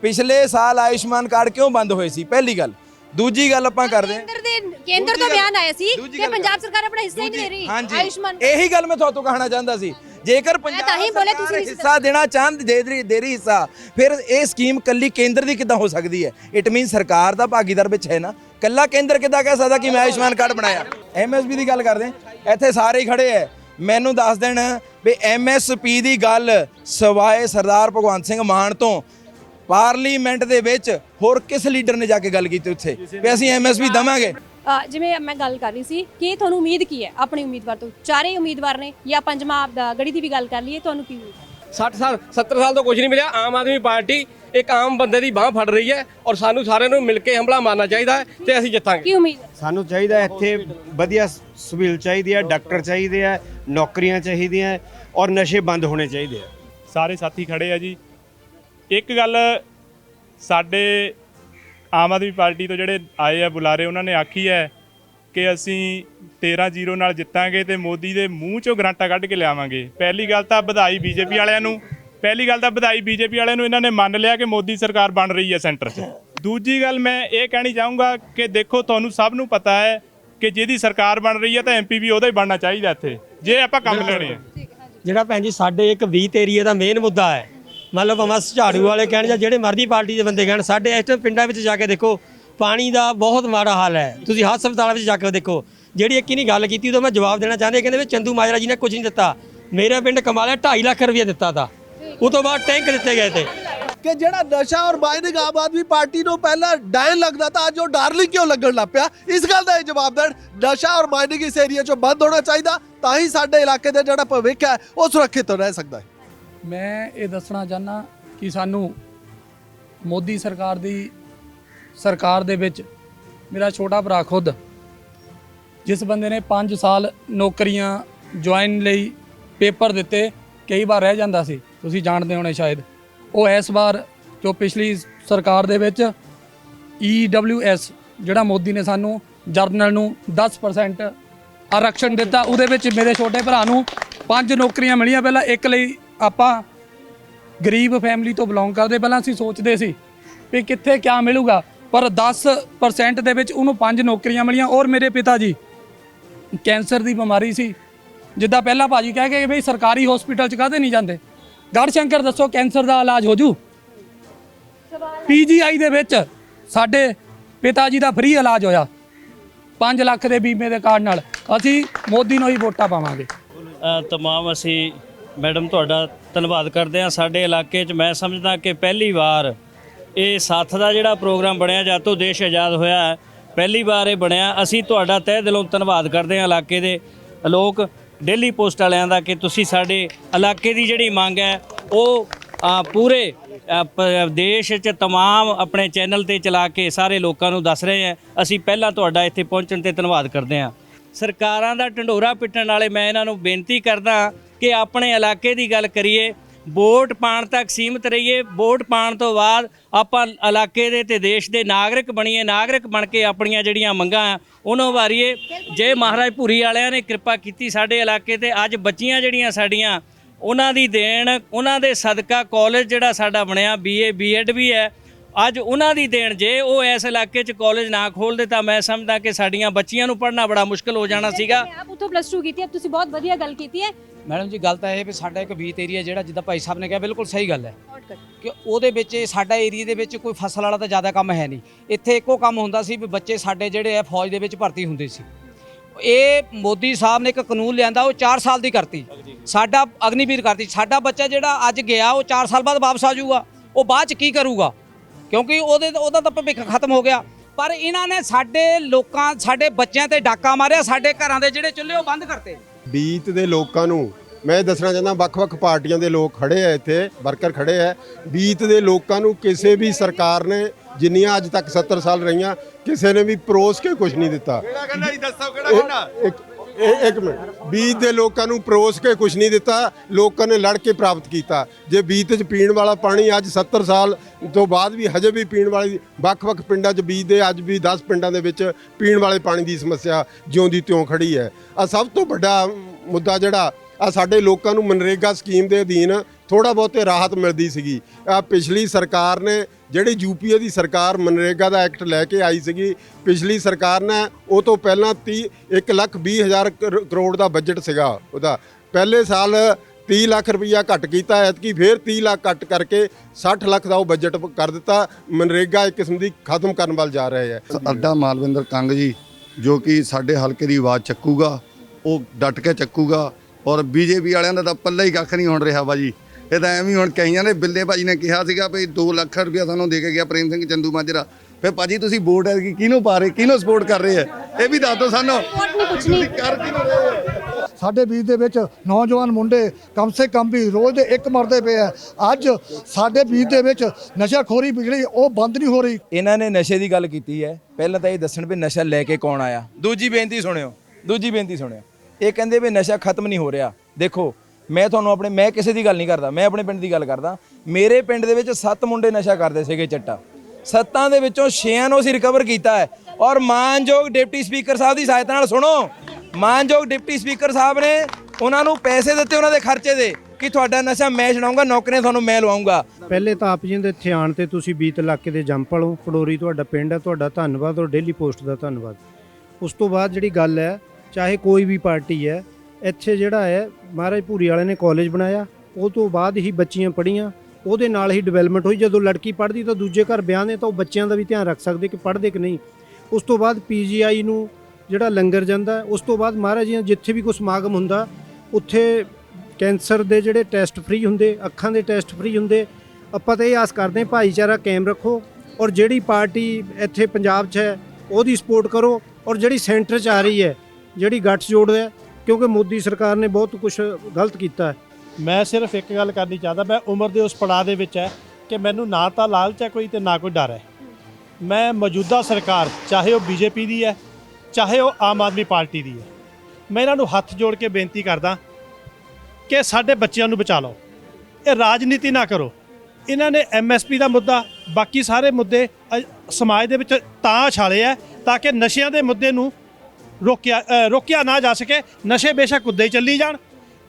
ਪਿਛਲੇ ਸਾਲ ਆਯੁਸ਼ਮਾਨ ਕਾਰਡ ਕਿਉਂ ਬੰਦ ਹੋਏ ਸੀ? ਪਹਿਲੀ ਗੱਲ। ਦੂਜੀ ਗੱਲ ਆਪਾਂ ਕਰਦੇ ਹਾਂ। ਕੇਂਦਰ ਦੇ ਕੇਂਦਰ ਤੋਂ ਬਿਆਨ ਆਇਆ ਸੀ ਕਿ ਪੰਜਾਬ ਸਰਕਾਰ ਆਪਣਾ ਹਿੱਸਾ ਹੀ ਨਹੀਂ ਦੇ ਰਹੀ। ਆਯੁਸ਼ਮਾਨ ਇਹੀ ਗੱਲ ਮੈਂ ਤੁਹਾਡੇ ਤੋਂ ਕਹਿਣਾ ਚਾਹੁੰਦਾ ਸੀ। ਜੇਕਰ ਪੰਜਾਬ ਸਰਕਾਰ ਹਿੱਸਾ ਦੇਣਾ ਚਾਹੁੰਦੀ ਦੇ ਰਹੀ ਦੇ ਰਹੀ ਹਿੱਸਾ ਫਿਰ ਇਹ ਸਕੀਮ ਕੱਲੀ ਕੇਂਦਰ ਦੀ ਕਿੱਦਾਂ ਹੋ ਸਕਦੀ ਹੈ? ਇਟ ਮੀਨ ਸਰਕਾਰ ਦਾ ਭਾਗੀਦਾਰ ਵਿੱਚ ਹੈ ਨਾ। ਕੱਲਾ ਕੇਂਦਰ ਕਿੱਦਾਂ ਕਹਿ ਸਕਦਾ ਕਿ ਮੈਂ ਆਯੁਸ਼ਮਾਨ ਕਾਰਡ ਬਣਾਇਆ? ਐਮਐਸਪੀ ਦੀ ਗੱਲ ਕਰਦੇ। ਇੱਥੇ ਸਾਰੇ ਹੀ ਖੜੇ ਐ ਮੈਨੂੰ ਦੱਸ ਦੇਣ ਵੀ ਐਮਐਸਪੀ ਦੀ ਗੱਲ ਸਵਾਏ ਸਰਦਾਰ ਭਗਵੰਤ ਸਿੰਘ ਮਾਨ ਤੋਂ। ਪਾਰਲੀਮੈਂਟ ਦੇ ਵਿੱਚ ਹੋਰ ਕਿਸ ਲੀਡਰ ਨੇ ਜਾ ਕੇ ਗੱਲ ਕੀਤੀ ਉੱਥੇ? ਵੀ ਅਸੀਂ ਐਮਐਸਪੀ ਦਵਾਂਗੇ। ਜਿਵੇਂ ਮੈਂ ਗੱਲ ਕਰ ਰਹੀ ਸੀ ਕਿ ਤੁਹਾਨੂੰ ਉਮੀਦ ਕੀ ਹੈ ਆਪਣੇ ਉਮੀਦਵਾਰ ਤੋਂ? ਚਾਰੇ ਉਮੀਦਵਾਰ ਨੇ ਜਾਂ ਪੰਜਵਾਂ ਆਪਦਾ ਗੜੀ ਦੀ ਵੀ ਗੱਲ ਕਰ ਲਈਏ ਤੁਹਾਨੂੰ ਕੀ ਉਮੀਦ ਹੈ? 60 ਸਾਲ 70 ਸਾਲ ਤੋਂ ਕੁਝ ਨਹੀਂ ਮਿਲਿਆ। ਆਮ ਆਦਮੀ ਪਾਰਟੀ ਇੱਕ ਆਮ ਬੰਦੇ ਦੀ ਬਾਹ ਫੜ ਰਹੀ ਹੈ ਔਰ ਸਾਨੂੰ ਸਾਰਿਆਂ ਨੂੰ ਮਿਲ ਕੇ ਹਮਲਾ ਮਾਰਨਾ ਚਾਹੀਦਾ ਹੈ ਤੇ ਅਸੀਂ ਜਿੱਤਾਂਗੇ। ਕੀ ਉਮੀਦ ਹੈ? ਸਾਨੂੰ ਚਾਹੀਦਾ ਇੱਥੇ ਵਧੀਆ ਸੁਵਿਲ ਚਾਹੀਦੀ ਹੈ ਡਾਕਟਰ ਚਾਹੀਦੇ ਆ ਨੌਕਰੀਆਂ ਚਾਹੀਦੀਆਂ ਔਰ ਨਸ਼ੇ ਬੰਦ ਹੋਣੇ ਚਾਹੀਦੇ ਆ ਸਾਰੇ ਸਾਥੀ ਖੜੇ ਆ ਜੀ। ਇੱਕ ਗੱਲ ਸਾਡੇ ਆਮ ਆਦਮੀ ਪਾਰਟੀ ਤੋਂ ਜਿਹੜੇ ਆਏ ਆ ਬੁਲਾਰੇ ਉਹਨਾਂ ਨੇ ਆਖੀ ਹੈ ਕਿ ਅਸੀਂ 13-0 ਨਾਲ ਜਿੱਤਾਂਗੇ ਤੇ ਮੋਦੀ ਦੇ ਮੂੰਹ ਚੋਂ ਗਰਾਂਟਾ ਕੱਢ ਕੇ ਲਿਆਵਾਂਗੇ। ਪਹਿਲੀ ਗੱਲ ਤਾਂ ਵਧਾਈ ਬੀਜੇਪੀ ਵਾਲਿਆਂ ਨੂੰ ਪਹਿਲੀ ਗੱਲ ਤਾਂ ਵਧਾਈ ਬੀਜੇਪੀ ਵਾਲਿਆਂ ਨੂੰ ਇਹਨਾਂ ਨੇ ਮੰਨ ਲਿਆ ਕਿ ਮੋਦੀ ਸਰਕਾਰ ਬਣ ਰਹੀ ਹੈ ਸੈਂਟਰ 'ਚ। ਦੂਜੀ ਗੱਲ ਮੈਂ ਇਹ ਕਹਿਣੀ ਚਾਹੂੰਗਾ ਕਿ ਦੇਖੋ ਤੁਹਾਨੂੰ ਸਭ ਨੂੰ ਪਤਾ ਹੈ ਕਿ ਜਿਹਦੀ ਸਰਕਾਰ ਬਣ ਰਹੀ ਹੈ ਤਾਂ ਐਮਪੀ ਵੀ ਉਹਦਾ ਹੀ ਬਣਨਾ ਚਾਹੀਦਾ ਇੱਥੇ ਜੇ ਆਪਾਂ ਕੰਮ ਲੈਣੇ ਆ। ਜਿਹੜਾ ਭੈਣ ਜੀ ਸਾਡੇ ਇੱਕ 20 ਏਰੀਏ ਦਾ ਮੇਨ ਮੁੱਦਾ ਹੈ। ਮਤਲਬ ਭਾਵੇਂ ਝਾੜੂ ਵਾਲੇ ਕਹਿਣ ਜਾਂ ਜਿਹੜੇ ਮਰਜ਼ੀ ਪਾਰਟੀ ਦੇ ਬੰਦੇ ਕਹਿਣ, ਸਾਡੇ ਇਸ ਪਿੰਡਾਂ ਵਿੱਚ ਜਾ ਕੇ ਦੇਖੋ, ਪਾਣੀ ਦਾ ਬਹੁਤ ਮਾੜਾ ਹਾਲ ਹੈ। ਤੁਸੀਂ ਹਸਪਤਾਲਾਂ ਵਿੱਚ ਜਾ ਕੇ ਦੇਖੋ, ਜਿਹੜੀ ਇੱਕ ਹੀ ਨਹੀਂ ਗੱਲ ਕੀਤੀ, ਉਦੋਂ ਮੈਂ ਜਵਾਬ ਦੇਣਾ ਚਾਹੁੰਦੇ, ਕਹਿੰਦੇ ਵੀ ਚੰਦੂ ਮਾਜਰਾ ਜੀ ਨੇ ਕੁਝ ਨਹੀਂ ਦਿੱਤਾ। ਮੇਰਾ ਪਿੰਡ ਕਮਾਲਿਆ 2.5 ਲੱਖ ਰੁਪਏ ਦਿੱਤਾ ਤਾ। ਉਹ ਤੋਂ ਬਾਅਦ ਟੈਂਕ ਦਿੱਤੇ ਗਏ ਤੇ। ਕਿ ਜਿਹੜਾ ਨਸ਼ਾ ਔਰ ਮਾਈਨਿੰਗ ਆਮ ਆਦਮੀ ਪਾਰਟੀ ਨੂੰ ਪਹਿਲਾਂ ਡਾਇਨ ਲੱਗਦਾ ਤਾਂ ਅੱਜ ਉਹ ਡਾਰਲਿੰਗ ਕਿਉਂ ਲੱਗਣ ਲੱਗ ਪਿਆ? ਇਸ ਗੱਲ ਦਾ ਇਹ ਜਵਾਬ ਦੇਣ, ਨਸ਼ਾ ਔਰ ਮਾਈਨਿੰਗ ਇਸ ਏਰੀਆ 'ਚੋਂ ਬੰਦ ਹੋਣਾ ਚਾਹੀਦਾ, ਤਾਂ ਹੀ ਸਾਡੇ ਇਲਾਕੇ ਦਾ ਜਿਹੜਾ ਭਵਿੱਖ ਹੈ, ਉਹ ਸੁਰੱਖਿਅਤ ਰਹਿ ਸਕਦਾ ਹੈ। ਮੈਂ ਇਹ ਦੱਸਣਾ ਚਾਹਨਾ ਕਿ ਸਾਨੂੰ ਮੋਦੀ ਸਰਕਾਰ ਦੀ ਸਰਕਾਰ ਦੇ ਵਿੱਚ ਮੇਰਾ ਛੋਟਾ ਭਰਾ ਖੁਦ, ਜਿਸ ਬੰਦੇ ਨੇ 5 ਸਾਲ ਨੌਕਰੀਆਂ ਜੁਆਇਨ ਲਈ ਪੇਪਰ ਦਿੱਤੇ, ਕਈ ਵਾਰ ਰਹਿ ਜਾਂਦਾ ਸੀ, ਤੁਸੀਂ ਜਾਣਦੇ ਹੋਣੇ ਸ਼ਾਇਦ। ਉਹ ਇਸ ਵਾਰ ਜੋ ਪਿਛਲੀ ਸਰਕਾਰ ਦੇ ਵਿੱਚ EWS ਜਿਹੜਾ ਮੋਦੀ ਨੇ ਸਾਨੂੰ ਜਰਨਲ ਨੂੰ 10% ਆਰਕਸ਼ਣ ਦਿੱਤਾ, ਉਹਦੇ ਵਿੱਚ ਮੇਰੇ ਛੋਟੇ ਭਰਾ ਨੂੰ ਪੰਜ ਨੌਕਰੀਆਂ ਮਿਲੀਆਂ, ਪਹਿਲਾਂ ਇੱਕ ਲਈ ਆਪਾਂ ਗਰੀਬ ਫੈਮਿਲੀ ਤੋਂ ਬਿਲੋਂਗ ਕਰਦੇ, ਪਹਿਲਾਂ ਅਸੀਂ ਸੋਚਦੇ ਸੀ ਵੀ ਕਿੱਥੇ ਕਿਆ ਮਿਲੂਗਾ, ਪਰ 10% ਦੇ ਵਿੱਚ ਉਹਨੂੰ ਪੰਜ ਨੌਕਰੀਆਂ ਮਿਲੀਆਂ। ਔਰ ਮੇਰੇ ਪਿਤਾ ਜੀ, ਕੈਂਸਰ ਦੀ ਬਿਮਾਰੀ ਸੀ। ਜਿੱਦਾਂ ਪਹਿਲਾਂ ਭਾਜੀ ਕਹਿ ਕੇ ਬਈ ਸਰਕਾਰੀ ਹਸਪੀਟਲ ਚ ਕਾਹਦੇ ਨਹੀਂ ਜਾਂਦੇ? ਗੜ ਸ਼ੰਕਰ ਦੱਸੋ ਕੈਂਸਰ ਦਾ ਇਲਾਜ ਹੋ ਜੂ? ਪੀਜੀਆਈ ਦੇ ਵਿੱਚ ਸਾਡੇ ਪਿਤਾ ਜੀ ਦਾ ਫ੍ਰੀ ਇਲਾਜ ਹੋਇਆ। 5 ਲੱਖ ਦੇ ਬੀਮੇ ਦੇ ਕਾਰਡ ਨਾਲ। ਅਸੀਂ ਮੋਦੀ ਨੂੰ ਹੀ ਵੋਟਾਂ ਪਾਵਾਂਗੇ। ਤਮਾਮ ਅਸੀਂ ਮੈਡਮ, ਤੁਹਾਡਾ ਧੰਨਵਾਦ ਕਰਦੇ ਹਾਂ। ਸਾਡੇ ਇਲਾਕੇ 'ਚ ਮੈਂ ਸਮਝਦਾ ਕਿ ਪਹਿਲੀ ਵਾਰ ਇਹ ਸਾਥ ਦਾ ਜਿਹੜਾ ਪ੍ਰੋਗਰਾਮ ਬਣਿਆ ਜਦ ਤੋਂ ਦੇਸ਼ ਆਜ਼ਾਦ ਹੋਇਆ ਹੈ, ਪਹਿਲੀ ਵਾਰ ਇਹ ਬਣਿਆ। ਅਸੀਂ ਤੁਹਾਡਾ ਤਹਿ ਦਿਲੋਂ ਧੰਨਵਾਦ ਕਰਦੇ ਹਾਂ ਇਲਾਕੇ ਦੇ ਲੋਕ, ਡੇਲੀ ਪੋਸਟ ਵਾਲਿਆਂ ਦਾ, ਕਿ ਤੁਸੀਂ ਸਾਡੇ ਇਲਾਕੇ ਦੀ ਜਿਹੜੀ ਮੰਗ ਹੈ, ਉਹ ਪੂਰੇ ਦੇਸ਼ 'ਚ ਤਮਾਮ ਆਪਣੇ ਚੈਨਲ ਤੇ ਚਲਾ ਕੇ ਸਾਰੇ ਲੋਕਾਂ ਨੂੰ ਦੱਸ ਰਹੇ ਹਾਂ। ਅਸੀਂ ਪਹਿਲਾਂ ਤੁਹਾਡਾ ਇੱਥੇ ਪਹੁੰਚਣ ਤੇ ਧੰਨਵਾਦ ਕਰਦੇ ਹਾਂ। ਸਰਕਾਰਾਂ ਦਾ ਢੰਡੋਰਾ ਪਿੱਟਣ ਵਾਲੇ ਮੈਂ ਇਹਨਾਂ ਨੂੰ ਬੇਨਤੀ ਕਰਦਾ ਕਿ ਆਪਣੇ ਇਲਾਕੇ ਦੀ ਗੱਲ ਕਰੀਏ, ਵੋਟ ਪਾਣ ਤੱਕ ਸੀਮਿਤ ਰਹੀਏ, ਵੋਟ ਪਾਣ ਤੋਂ ਬਾਅਦ ਆਪਾਂ ਇਲਾਕੇ ਦੇ ਤੇ ਦੇਸ਼ ਦੇ ਨਾਗਰਿਕ ਬਣੀਏ, ਨਾਗਰਿਕ ਬਣ ਕੇ ਆਪਣੀਆਂ ਜਿਹੜੀਆਂ ਮੰਗਾਂ ਆ, ਉਹਨੂੰ ਵਾਰੀਏ। ਜੇ ਮਹਾਰਾਜ ਭੂਰੀ ਵਾਲਿਆਂ ਨੇ ਕਿਰਪਾ ਕੀਤੀ ਸਾਡੇ ਇਲਾਕੇ ਤੇ, ਅੱਜ ਬੱਚੀਆਂ ਜਿਹੜੀਆਂ ਸਾਡੀਆਂ, ਉਹਨਾਂ ਦੀ ਦੇਣ, ਉਹਨਾਂ ਦੇ ਸਦਕਾ ਕਾਲਜ ਜਿਹੜਾ ਸਾਡਾ ਬਣਿਆ ਬੀਏ ਬੀਐਡ ਵੀ ਹੈ ਅੱਜ ਉਹਨਾਂ ਦੀ ਦੇਣ ਜੇ ਉਹ ਇਸ ਇਲਾਕੇ 'ਚ ਕਾਲਜ ਨਾ ਖੋਲ੍ਹਦੇ ਤਾਂ ਮੈਂ ਸਮਝਦਾ ਕਿ ਸਾਡੀਆਂ ਬੱਚੀਆਂ ਨੂੰ ਪੜ੍ਹਨਾ ਬੜਾ ਮੁਸ਼ਕਲ ਹੋ ਜਾਣਾ ਸੀਗਾ। ਆਪ ਉੱਥੋਂ ਪਲੱਸ 2 ਕੀਤੀ ਹੈ ਤੁਸੀਂ ਬਹੁਤ ਵਧੀਆ ਗੱਲ ਕੀਤੀ ਹੈ। ਮੈਡਮ ਜੀ ਗੱਲ ਤਾਂ ਇਹ ਵੀ ਸਾਡਾ ਇੱਕ ਬੀਤ ਏਰੀਆ ਜਿਹੜਾ ਜਿੱਦਾਂ ਭਾਈ ਸਾਹਿਬ ਨੇ ਕਿਹਾ ਬਿਲਕੁਲ ਸਹੀ ਗੱਲ ਹੈ। ਕਿ ਉਹਦੇ ਵਿੱਚ ਸਾਡਾ ਏਰੀਆ ਦੇ ਵਿੱਚ ਕੋਈ ਫਸਲ ਵਾਲਾ ਤਾਂ ਜ਼ਿਆਦਾ ਕੰਮ ਹੈ ਨਹੀਂ। ਇੱਥੇ ਇੱਕੋ ਕੰਮ ਹੁੰਦਾ ਸੀ ਵੀ ਬੱਚੇ ਸਾਡੇ ਜਿਹੜੇ ਆ ਫੌਜ ਦੇ ਵਿੱਚ ਭਰਤੀ ਹੁੰਦੇ ਸੀ। ਇਹ ਮੋਦੀ ਸਾਹਿਬ ਨੇ ਇੱਕ ਕਾਨੂੰਨ ਲਿਆਂਦਾ ਉਹ 4 ਸਾਲ ਦੀ ਕਰਤੀ। ਸਾਡਾ ਅਗਨੀਵੀਰ ਕਰਤੀ। ਸਾਡਾ ਬੱਚਾ ਜਿਹੜਾ ਅੱਜ ਗਿਆ ਉਹ 4 ਸਾਲ ਬਾਅਦ ਵਾਪਸ ਆ ਜਾਊਗਾ। ਉਹ ਬਾਅਦ ਚ ਕੀ ਕਰੂਗਾ? ਕਿਉਂਕਿ ਉਹਦੇ ਉਹਦਾ ਤਾਂ ਭਵਿੱਖ ਖਤਮ ਹੋ ਗਿਆ। ਪਰ ਇਹਨਾਂ ਨੇ ਸਾਡੇ ਲੋਕਾਂ ਸਾਡੇ ਬੱਚਿਆਂ ਤੇ ਡਾਕਾ ਮਾਰਿਆ ਸਾਡੇ ਘਰਾਂ ਦੇ ਜਿਹੜੇ ਚੁੱਲ੍ਹੇ ਉਹ ਬੰਦ ਕਰਤੇ। ਬੀਤ ਦੇ ਲੋਕਾਂ ਨੂੰ ਮੈਂ ਦੱਸਣਾ ਚਾਹੁੰਦਾ ਵੱਖ-ਵੱਖ ਪਾਰਟੀਆਂ ਦੇ ਲੋਕ ਖੜੇ ਆ ਇੱਥੇ ਵਰਕਰ ਖੜੇ ਆ। ਬੀਤ ਦੇ ਲੋਕਾਂ ਨੂੰ ਕਿਸੇ ਵੀ ਸਰਕਾਰ ਨੇ ਜਿੰਨੀਆਂ ਅੱਜ ਤੱਕ 70 ਸਾਲ ਰਹੀਆਂ ਕਿਸੇ ਨੇ ਵੀ ਪਰੋਸ ਕੇ ਕੁਝ ਨਹੀਂ ਦਿੱਤਾ। ਕਿਹੜਾ ਕਹਿੰਦਾ ਜੀ ਦੱਸੋ ਕਿਹੜਾ ਕਹਿੰਦਾ ਇਹ ਇੱਕ ਮਿੰਟ। ਬੀਜ ਦੇ ਲੋਕਾਂ ਨੂੰ ਪਰੋਸ ਕੇ ਕੁਝ ਨਹੀਂ ਦਿੱਤਾ, ਲੋਕਾਂ ਨੇ ਲੜ ਕੇ ਪ੍ਰਾਪਤ ਕੀਤਾ। ਜੇ ਬੀਜ 'ਤੇ ਪੀਣ ਵਾਲਾ ਪਾਣੀ ਅੱਜ 70 ਸਾਲ ਤੋਂ ਬਾਅਦ ਵੀ ਹਜੇ ਵੀ ਪੀਣ ਵਾਲੀ, ਵੱਖ-ਵੱਖ ਪਿੰਡਾਂ 'ਚ ਬੀਤ ਦੇ, ਅੱਜ ਵੀ 10 ਪਿੰਡਾਂ ਦੇ ਵਿੱਚ ਪੀਣ ਵਾਲੇ ਪਾਣੀ ਦੀ ਸਮੱਸਿਆ ਜਿਉਂ ਦੀ ਤਿਉਂ ਖੜੀ ਹੈ। ਆ ਸਭ ਤੋਂ ਵੱਡਾ ਮੁੱਦਾ ਜਿਹੜਾ ਆ ਸਾਡੇ ਲੋਕਾਂ ਨੂੰ ਮਨਰੇਗਾ ਸਕੀਮ ਦੇ ਅਧੀਨ ਥੋੜਾ ਬਹੁਤੇ ਰਾਹਤ ਮਿਲਦੀ ਸੀਗੀ। ਆ ਪਿਛਲੀ ਸਰਕਾਰ ਨੇ ਜਿਹੜੀ ਯੂਪੀਏ ਦੀ ਸਰਕਾਰ ਮਨਰੇਗਾ ਦਾ ਐਕਟ ਲੈ ਕੇ ਆਈ ਸੀਗੀ, ਪਿਛਲੀ ਸਰਕਾਰ ਨੇ ਉਹ ਤੋਂ ਪਹਿਲਾਂ 30 1 ਲੱਖ 20 ਹਜ਼ਾਰ ਕਰੋ- ਕਰੋੜ ਦਾ ਬਜਟ ਸੀਗਾ ਉਹਦਾ। ਪਹਿਲੇ ਸਾਲ 30 ਲੱਖ ਰੁਪਈਆ ਘੱਟ ਕੀਤਾ, ਐਤਕੀ ਫੇਰ 30 ਲੱਖ ਘੱਟ ਕਰਕੇ 60 ਲੱਖ ਦਾ ਉਹ ਬਜਟ ਕਰ ਦਿੱਤਾ। ਮਨਰੇਗਾ ਇੱਕ ਕਿਸਮ ਦੀ ਖਤਮ ਕਰਨ ਵੱਲ ਜਾ ਰਹੇ ਹੈ। ਅੱਡਾ ਮਾਲਵਿੰਦਰ ਕੰਗ ਜੀ, ਜੋ ਕਿ ਸਾਡੇ ਹਲਕੇ ਦੀ ਆਵਾਜ਼ ਚੱਕੂਗਾ, ਉਹ ਡਟ ਕੇ ਚੱਕੂਗਾ ਔਰ ਬੀਜੇਪੀ ਵਾਲਿਆਂ ਦਾ ਤਾਂ ਪੱਲਾ ਹੀ ਕੱਖ ਨਹੀਂ ਹੋਣ ਰਿਹਾ ਬਾਜੀ। ਇਹ ਤਾਂ ਐਵੇਂ ਹੁਣ ਕਈਆਂ ਨੇ ਬਿੱਲੇ ਭਾਜੀ ਨੇ ਕਿਹਾ ਸੀਗਾ ਵੀ 2 ਲੱਖ ਰੁਪਇਆ ਸਾਨੂੰ ਦੇ ਕੇ ਗਿਆ ਪ੍ਰੇਮ ਸਿੰਘ ਚੰਦੂ ਮਾਜਰਾ। ਫਿਰ ਭਾਜੀ ਤੁਸੀਂ ਵੋਟ ਹੈ ਕਿ ਕਿਹਨੂੰ ਪਾ ਰਹੇ? ਕਿਹਨੂੰ ਸਪੋਰਟ ਕਰ ਰਹੇ ਹੈ? ਇਹ ਵੀ ਦੱਸ ਦਿਓ ਸਾਨੂੰ। ਕੁਝ ਨਹੀਂ ਕਰ ਕਿਹਨੂੰ ਰਹੇ ਸਾਡੇ ਬੀਚ ਦੇ ਵਿੱਚ ਨੌਜਵਾਨ ਮੁੰਡੇ ਕਮ ਸੇ ਕਮ ਵੀ ਰੋਜ਼ ਦੇ ਇੱਕ ਮਰਦੇ ਪਏ ਆ। ਅੱਜ ਸਾਡੇ ਬੀਚ ਦੇ ਵਿੱਚ ਨਸ਼ਾਖੋਰੀ ਜਿਹੜੀ ਉਹ ਬੰਦ ਨਹੀਂ ਹੋ ਰਹੀ। ਇਹਨਾਂ ਨੇ ਨਸ਼ੇ ਦੀ ਗੱਲ ਕੀਤੀ ਹੈ। ਪਹਿਲਾਂ ਤਾਂ ਇਹ ਦੱਸਣ ਵੀ ਨਸ਼ਾ ਲੈ ਕੇ ਕੌਣ ਆਇਆ। ਦੂਜੀ ਬੇਨਤੀ ਸੁਣਿਓ। ਦੂਜੀ ਬੇਨਤੀ ਸੁਣਿਓ। ਇਹ ਕਹਿੰਦੇ ਵੀ ਨਸ਼ਾ ਖਤਮ ਨਹੀਂ ਹੋ ਰਿਹਾ। ਦੇਖੋ ਮੈਂ ਤੁਹਾਨੂੰ ਆਪਣੇ, ਮੈਂ ਕਿਸੇ ਦੀ ਗੱਲ ਨਹੀਂ ਕਰਦਾ, ਮੈਂ ਆਪਣੇ ਪਿੰਡ ਦੀ ਗੱਲ ਕਰਦਾ। ਮੇਰੇ ਪਿੰਡ ਦੇ ਵਿੱਚ ਸੱਤ ਮੁੰਡੇ ਨਸ਼ਾ ਕਰਦੇ ਸੀਗੇ ਚੱਟਾ। ਸੱਤਾਂ ਦੇ ਵਿੱਚੋਂ ਛੇਆਂ ਨੂੰ ਅਸੀਂ ਰਿਕਵਰ ਕੀਤਾ ਹੈ। ਔਰ ਮਾਨਯੋਗ ਡਿਪਟੀ ਸਪੀਕਰ ਸਾਹਿਬ ਦੀ ਸਹਾਇਤਾ ਨਾਲ ਸੁਣੋ, ਮਾਨਯੋਗ ਡਿਪਟੀ ਸਪੀਕਰ ਸਾਹਿਬ ਨੇ ਉਹਨਾਂ ਨੂੰ ਪੈਸੇ ਦਿੱਤੇ ਉਹਨਾਂ ਦੇ ਖਰਚੇ ਦੇ ਕਿ ਤੁਹਾਡਾ ਨਸ਼ਾ ਮੈਂ ਛਡਾਊਂਗਾ, ਨੌਕਰੀਆਂ ਤੁਹਾਨੂੰ ਮੈਂ ਲਵਾਉਂਗਾ ਪਹਿਲੇ ਤਾਂ ਆਪ ਜੀ ਦੇ ਇੱਥੇ ਆਣ ਤੇ ਤੁਸੀਂ ਬੀਤ ਇਲਾਕੇ ਦੇ ਜੰਪਲ ਹੋ ਪਡੋਰੀ ਤੁਹਾਡਾ ਪਿੰਡ ਹੈ, ਤੁਹਾਡਾ ਧੰਨਵਾਦ ਔਰ ਡੇਲੀ ਪੋਸਟ ਦਾ ਧੰਨਵਾਦ। ਉਸ ਤੋਂ ਬਾਅਦ ਜਿਹੜੀ ਗੱਲ ਹੈ, ਚਾਹੇ ਕੋਈ ਵੀ ਪਾਰਟੀ ਹੈ ਇੱਥੇ ਜਿਹੜਾ ਹੈ, ਮਹਾਰਾਜ ਭੂਰੀ ਵਾਲੇ ਨੇ ਕਾਲਜ ਬਣਾਇਆ। ਉਹ ਤੋਂ ਬਾਅਦ ਹੀ ਬੱਚੀਆਂ ਪੜ੍ਹੀਆਂ। ਉਹਦੇ ਨਾਲ ਹੀ ਡਿਵੈਲਪਮੈਂਟ ਹੋਈ। ਜਦੋਂ ਲੜਕੀ ਪੜ੍ਹਦੀ ਤਾਂ ਦੂਜੇ ਘਰ ਵਿਆਹ ਨੇ ਤਾਂ ਉਹ ਬੱਚਿਆਂ ਦਾ ਵੀ ਧਿਆਨ ਰੱਖ ਸਕਦੇ ਕਿ ਪੜ੍ਹਦੇ ਕਿ ਨਹੀਂ। ਉਸ ਤੋਂ ਬਾਅਦ ਪੀਜੀਆਈ ਨੂੰ ਜਿਹੜਾ ਲੰਗਰ ਜਾਂਦਾ, ਉਸ ਤੋਂ ਬਾਅਦ ਮਹਾਰਾਜ ਜੀ ਜਿੱਥੇ ਵੀ ਕੋਈ ਸਮਾਗਮ ਹੁੰਦਾ, ਉੱਥੇ ਕੈਂਸਰ ਦੇ ਜਿਹੜੇ ਟੈਸਟ ਫ੍ਰੀ ਹੁੰਦੇ, ਅੱਖਾਂ ਦੇ ਟੈਸਟ ਫ੍ਰੀ ਹੁੰਦੇ। ਆਪਾਂ ਤਾਂ ਇਹ ਆਸ ਕਰਦੇ ਹਾਂ, ਭਾਈਚਾਰਾ ਕਾਇਮ ਰੱਖੋ ਔਰ ਜਿਹੜੀ ਪਾਰਟੀ ਇੱਥੇ ਪੰਜਾਬ 'ਚ ਹੈ, ਉਹਦੀ ਸਪੋਰਟ ਕਰੋ ਔਰ ਜਿਹੜੀ ਸੈਂਟਰ 'ਚ ਆ ਰਹੀ ਹੈ, ਜਿਹੜੀ ਗੱਠ ਜੋੜ ਹੈ ਕਿਉਂਕਿ ਮੋਦੀ ਸਰਕਾਰ ਨੇ ਬਹੁਤ ਕੁਝ ਗਲਤ ਕੀਤਾ ਹੈ। ਮੈਂ ਸਿਰਫ ਇੱਕ ਗੱਲ ਕਰਨੀ ਚਾਹਦਾ, ਮੈਂ ਉਮਰ ਦੇ ਉਸ ਪੜਾਅ ਦੇ ਵਿੱਚ ਹੈ ਕਿ ਮੈਨੂੰ ਨਾ ਤਾਂ ਲਾਲਚ ਹੈ ਕੋਈ ਤੇ ਨਾ ਕੋਈ ਡਰ ਹੈ। ਮੈਂ ਮੌਜੂਦਾ ਸਰਕਾਰ, ਚਾਹੇ ਉਹ ਬੀਜੇਪੀ ਦੀ ਹੈ, ਚਾਹੇ ਉਹ ਆਮ ਆਦਮੀ ਪਾਰਟੀ ਦੀ ਹੈ, ਮੈਂ ਇਹਨਾਂ ਨੂੰ ਹੱਥ ਜੋੜ ਕੇ ਬੇਨਤੀ ਕਰਦਾ ਕਿ ਸਾਡੇ ਬੱਚਿਆਂ ਨੂੰ ਬਚਾ ਲਓ। ਇਹ ਰਾਜਨੀਤੀ ਨਾ ਕਰੋ। ਇਹਨਾਂ ਨੇ ਐਮਐਸਪੀ ਦਾ ਮੁੱਦਾ, ਬਾਕੀ ਸਾਰੇ ਮੁੱਦੇ ਸਮਾਜ ਦੇ ਵਿੱਚ ਤਾਂ ਛਾਲੇ ਆ ਤਾਂ ਕਿ ਨਸ਼ਿਆਂ ਦੇ ਮੁੱਦੇ ਨੂੰ ਰੋਕਿਆ ਅ, ਰੋਕਿਆ ਨਾ ਜਾ ਸਕੇ ਨਸ਼ੇ ਬੇਸ਼ੱਕ ਉੱਦਾਂ ਹੀ ਚੱਲੀ ਜਾਣ।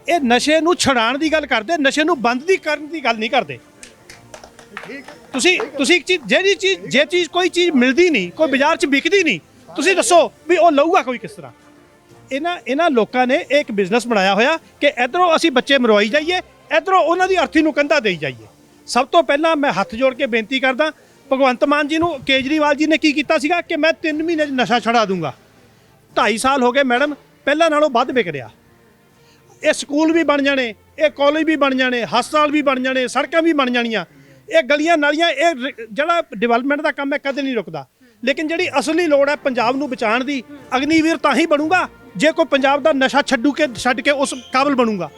ਇਹ ਨਸ਼ੇ ਨੂੰ ਛਡਾਉਣ ਦੀ ਗੱਲ ਕਰਦੇ ਨਸ਼ੇ ਨੂੰ ਬੰਦ ਦੀ ਕਰਨ ਦੀ ਗੱਲ ਨਹੀਂ ਕਰਦੇ। ਤੁਸੀਂ ਤੁਸੀਂ ਇੱਕ ਚੀਜ਼ ਜਿਹੜੀ ਚੀਜ਼ ਜੇ ਚੀਜ਼ ਕੋਈ ਚੀਜ਼ ਮਿਲਦੀ ਨਹੀਂ ਕੋਈ ਬਾਜ਼ਾਰ 'ਚ ਵਿਕਦੀ ਨਹੀਂ ਤੁਸੀਂ ਦੱਸੋ ਵੀ ਉਹ ਲਊਗਾ ਕੋਈ ਕਿਸ ਤਰ੍ਹਾਂ? ਇਹਨਾਂ ਇਹਨਾਂ ਲੋਕਾਂ ਨੇ ਇਹ ਇੱਕ ਬਿਜ਼ਨਸ ਬਣਾਇਆ ਹੋਇਆ ਕਿ ਇਧਰੋਂ ਅਸੀਂ ਬੱਚੇ ਮਰਵਾਈ ਜਾਈਏ ਇਧਰੋਂ ਉਹਨਾਂ ਦੀ ਅਰਥੀ ਨੂੰ ਕੰਧਾ ਦੇਈ ਜਾਈਏ। ਸਭ ਤੋਂ ਪਹਿਲਾਂ ਮੈਂ ਹੱਥ ਜੋੜ ਕੇ ਬੇਨਤੀ ਕਰਦਾ ਭਗਵੰਤ ਮਾਨ ਜੀ ਨੂੰ ਕੇਜਰੀਵਾਲ ਜੀ ਨੇ ਕੀ ਕੀਤਾ ਸੀਗਾ ਕਿ ਮੈਂ 3 ਮਹੀਨੇ 'ਚ ਨਸ਼ਾ ਛਡਾ ਦੂੰਗਾ। 2.5 ਸਾਲ ਹੋ ਗਏ ਮੈਡਮ ਪਹਿਲਾਂ ਨਾਲੋਂ ਵੱਧ ਵਿਕ ਰਿਹਾ। ਇਹ ਸਕੂਲ ਵੀ ਬਣ ਜਾਣੇ ਇਹ ਕਾਲਜ ਵੀ ਬਣ ਜਾਣੇ ਹਸਪਤਾਲ ਵੀ ਬਣ ਜਾਣੇ ਸੜਕਾਂ ਵੀ ਬਣ ਜਾਣੀਆਂ। ਇਹ ਗਲੀਆਂ ਨਾਲੀਆਂ ਇਹ ਰ- ਜਿਹੜਾ ਡਿਵੈਲਪਮੈਂਟ ਦਾ ਕੰਮ ਹੈ ਕਦੇ ਨਹੀਂ ਰੁਕਦਾ। ਲੇਕਿਨ ਜਿਹੜੀ ਅਸਲੀ ਲੋੜ ਹੈ ਪੰਜਾਬ ਨੂੰ ਬਚਾਉਣ ਦੀ ਅਗਨੀਵੀਰ ਤਾਂ ਹੀ ਬਣੂਗਾ ਜੇ ਕੋਈ ਪੰਜਾਬ ਦਾ ਨਸ਼ਾ ਛੱਡੂ ਕੇ ਛੱਡ ਕੇ ਉਸ ਕਾਬਲ ਬਣੂਗਾ।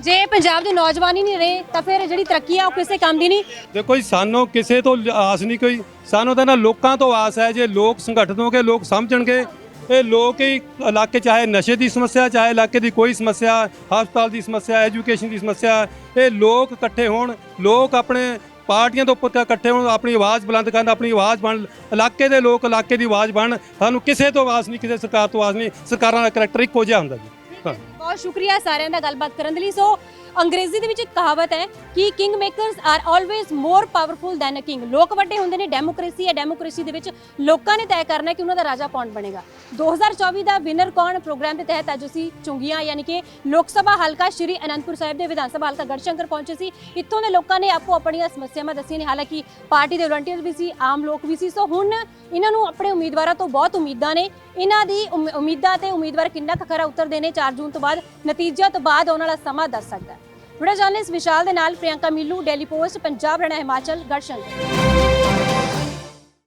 ਜੇ ਪੰਜਾਬ ਦੇ ਨੌਜਵਾਨ ਹੀ ਨਹੀਂ ਰਹੇ ਤਾਂ ਫਿਰ ਜਿਹੜੀ ਤਰੱਕੀ ਆ ਉਹ ਕਿਸੇ ਕੰਮ ਦੀ ਨਹੀਂ। ਦੇਖੋ ਜੀ ਸਾਨੂੰ ਕਿਸੇ ਤੋਂ ਆਸ ਨਹੀਂ ਕੋਈ ਸਾਨੂੰ ਤਾਂ ਨਾ ਲੋਕਾਂ ਤੋਂ ਆਸ ਹੈ ਜੇ ਲੋਕ ਸੰਗਠਿਤ ਹੋ ਕੇ ਲੋਕ ਸਮਝਣਗੇ। ਇਹ ਲੋਕ ਹੀ ਇਲਾਕੇ ਚਾਹੇ ਨਸ਼ੇ ਦੀ ਸਮੱਸਿਆ, ਚਾਹੇ ਇਲਾਕੇ ਦੀ ਕੋਈ ਸਮੱਸਿਆ, ਹਸਪਤਾਲ ਦੀ ਸਮੱਸਿਆ, ਐਜੂਕੇਸ਼ਨ ਦੀ ਸਮੱਸਿਆ, ਇਹ ਲੋਕ ਇਕੱਠੇ ਹੋਣ, ਲੋਕ ਆਪਣੇ ਪਾਰਟੀਆਂ ਤੋਂ ਉੱਪਰ ਇਕੱਠੇ ਹੋਣ, ਆਪਣੀ ਆਵਾਜ਼ ਬੁਲੰਦ ਕਰਨ, ਆਪਣੀ ਆਵਾਜ਼ ਬਣ, ਇਲਾਕੇ ਦੇ ਲੋਕ ਇਲਾਕੇ ਦੀ ਆਵਾਜ਼ ਬਣ, ਸਾਨੂੰ ਕਿਸੇ ਤੋਂ ਆਵਾਜ਼ ਨਹੀਂ, ਕਿਸੇ ਸਰਕਾਰ ਤੋਂ ਆਵਾਜ਼ ਨਹੀਂ, ਸਰਕਾਰਾਂ ਦਾ ਕਰੈਕਟਰ ਇੱਕੋ ਜਿਹਾ ਹੁੰਦਾ ਜੀ। ਬਹੁਤ ਸ਼ੁਕਰੀਆ ਸਾਰਿਆਂ ਦਾ ਗੱਲਬਾਤ ਕਰਨ ਦੇ ਲਈ। ਸੋ ਅੰਗਰੇਜ਼ੀ ਦੇ ਵਿੱਚ ਇੱਕ ਕਹਾਵਤ ਹੈ ਕਿ king makers are always more powerful than a king ਲੋਕ ਵੱਡੇ ਹੁੰਦੇ ਨੇ ਡੈਮੋਕ੍ਰੇਸੀ ਹੈ ਡੈਮੋਕ੍ਰੇਸੀ ਦੇ ਵਿੱਚ ਲੋਕਾਂ ਨੇ ਤੈਅ ਕਰਨਾ ਕਿ ਉਹਨਾਂ ਦਾ ਰਾਜਾ ਕੌਣ ਬਣੇਗਾ। 2024 ਦਾ ਵਿਨਰ ਕੌਣ ਪ੍ਰੋਗਰਾਮ ਦੇ ਤਹਿਤ ਅੱਜ ਅਸੀਂ ਚੁੰਗੀਆਂ, ਯਾਨੀ ਕਿ ਲੋਕ ਸਭਾ ਹਲਕਾ ਸ਼੍ਰੀ ਅਨੰਦਪੁਰ ਸਾਹਿਬ ਦੇ ਵਿਧਾਨ ਸਭਾ ਹਲਕਾ ਗੜਸ਼ੰਕਰ ਪਹੁੰਚੇ ਸੀ। ਇੱਥੋਂ ਦੇ ਲੋਕਾਂ ਨੇ ਆਪੋ ਆਪਣੀਆਂ ਸਮੱਸਿਆਵਾਂ ਦੱਸੀਆਂ ਨੇ। ਹਾਲਾਂਕਿ ਪਾਰਟੀ ਦੇ ਵਲੰਟੀਅਰ ਵੀ ਸੀ, ਆਮ ਲੋਕ ਵੀ ਸੀ। ਸੋ ਹੁਣ ਇਹਨਾਂ ਨੂੰ ਆਪਣੇ ਉਮੀਦਵਾਰਾਂ ਤੋਂ ਬਹੁਤ ਉਮੀਦਾਂ ਨੇ। ਇਹਨਾਂ ਦੀ ਉਮ- ਉਮੀਦਾਂ ਤੇ ਉਮੀਦਵਾਰ ਕਿੰਨਾ ਕੁ ਖਰਾ ਉਤਰਦੇ ਨੇ 4 ਜੂਨ ਤੋਂ ਬਾਅਦ, ਨਤੀਜਿਆਂ ਤੋਂ ਬਾਅਦ ਆਉਣ ਵਾਲਾ ਸਮਾਂ ਦੱਸ ਸਕਦਾ ਹੈ। ਵੀਡੀਓ ਇਸ ਵਿਸ਼ਾਲ ਦੇ ਨਾਲ ਪ੍ਰਿਯੰਕਾ ਮੀਲੂ ਡੇਲੀ ਪੋਸਟ ਪੰਜਾਬ ਰਹਿਣਾ ਹਿਮਾਚਲ ਗੜਸ਼ੰਕਰ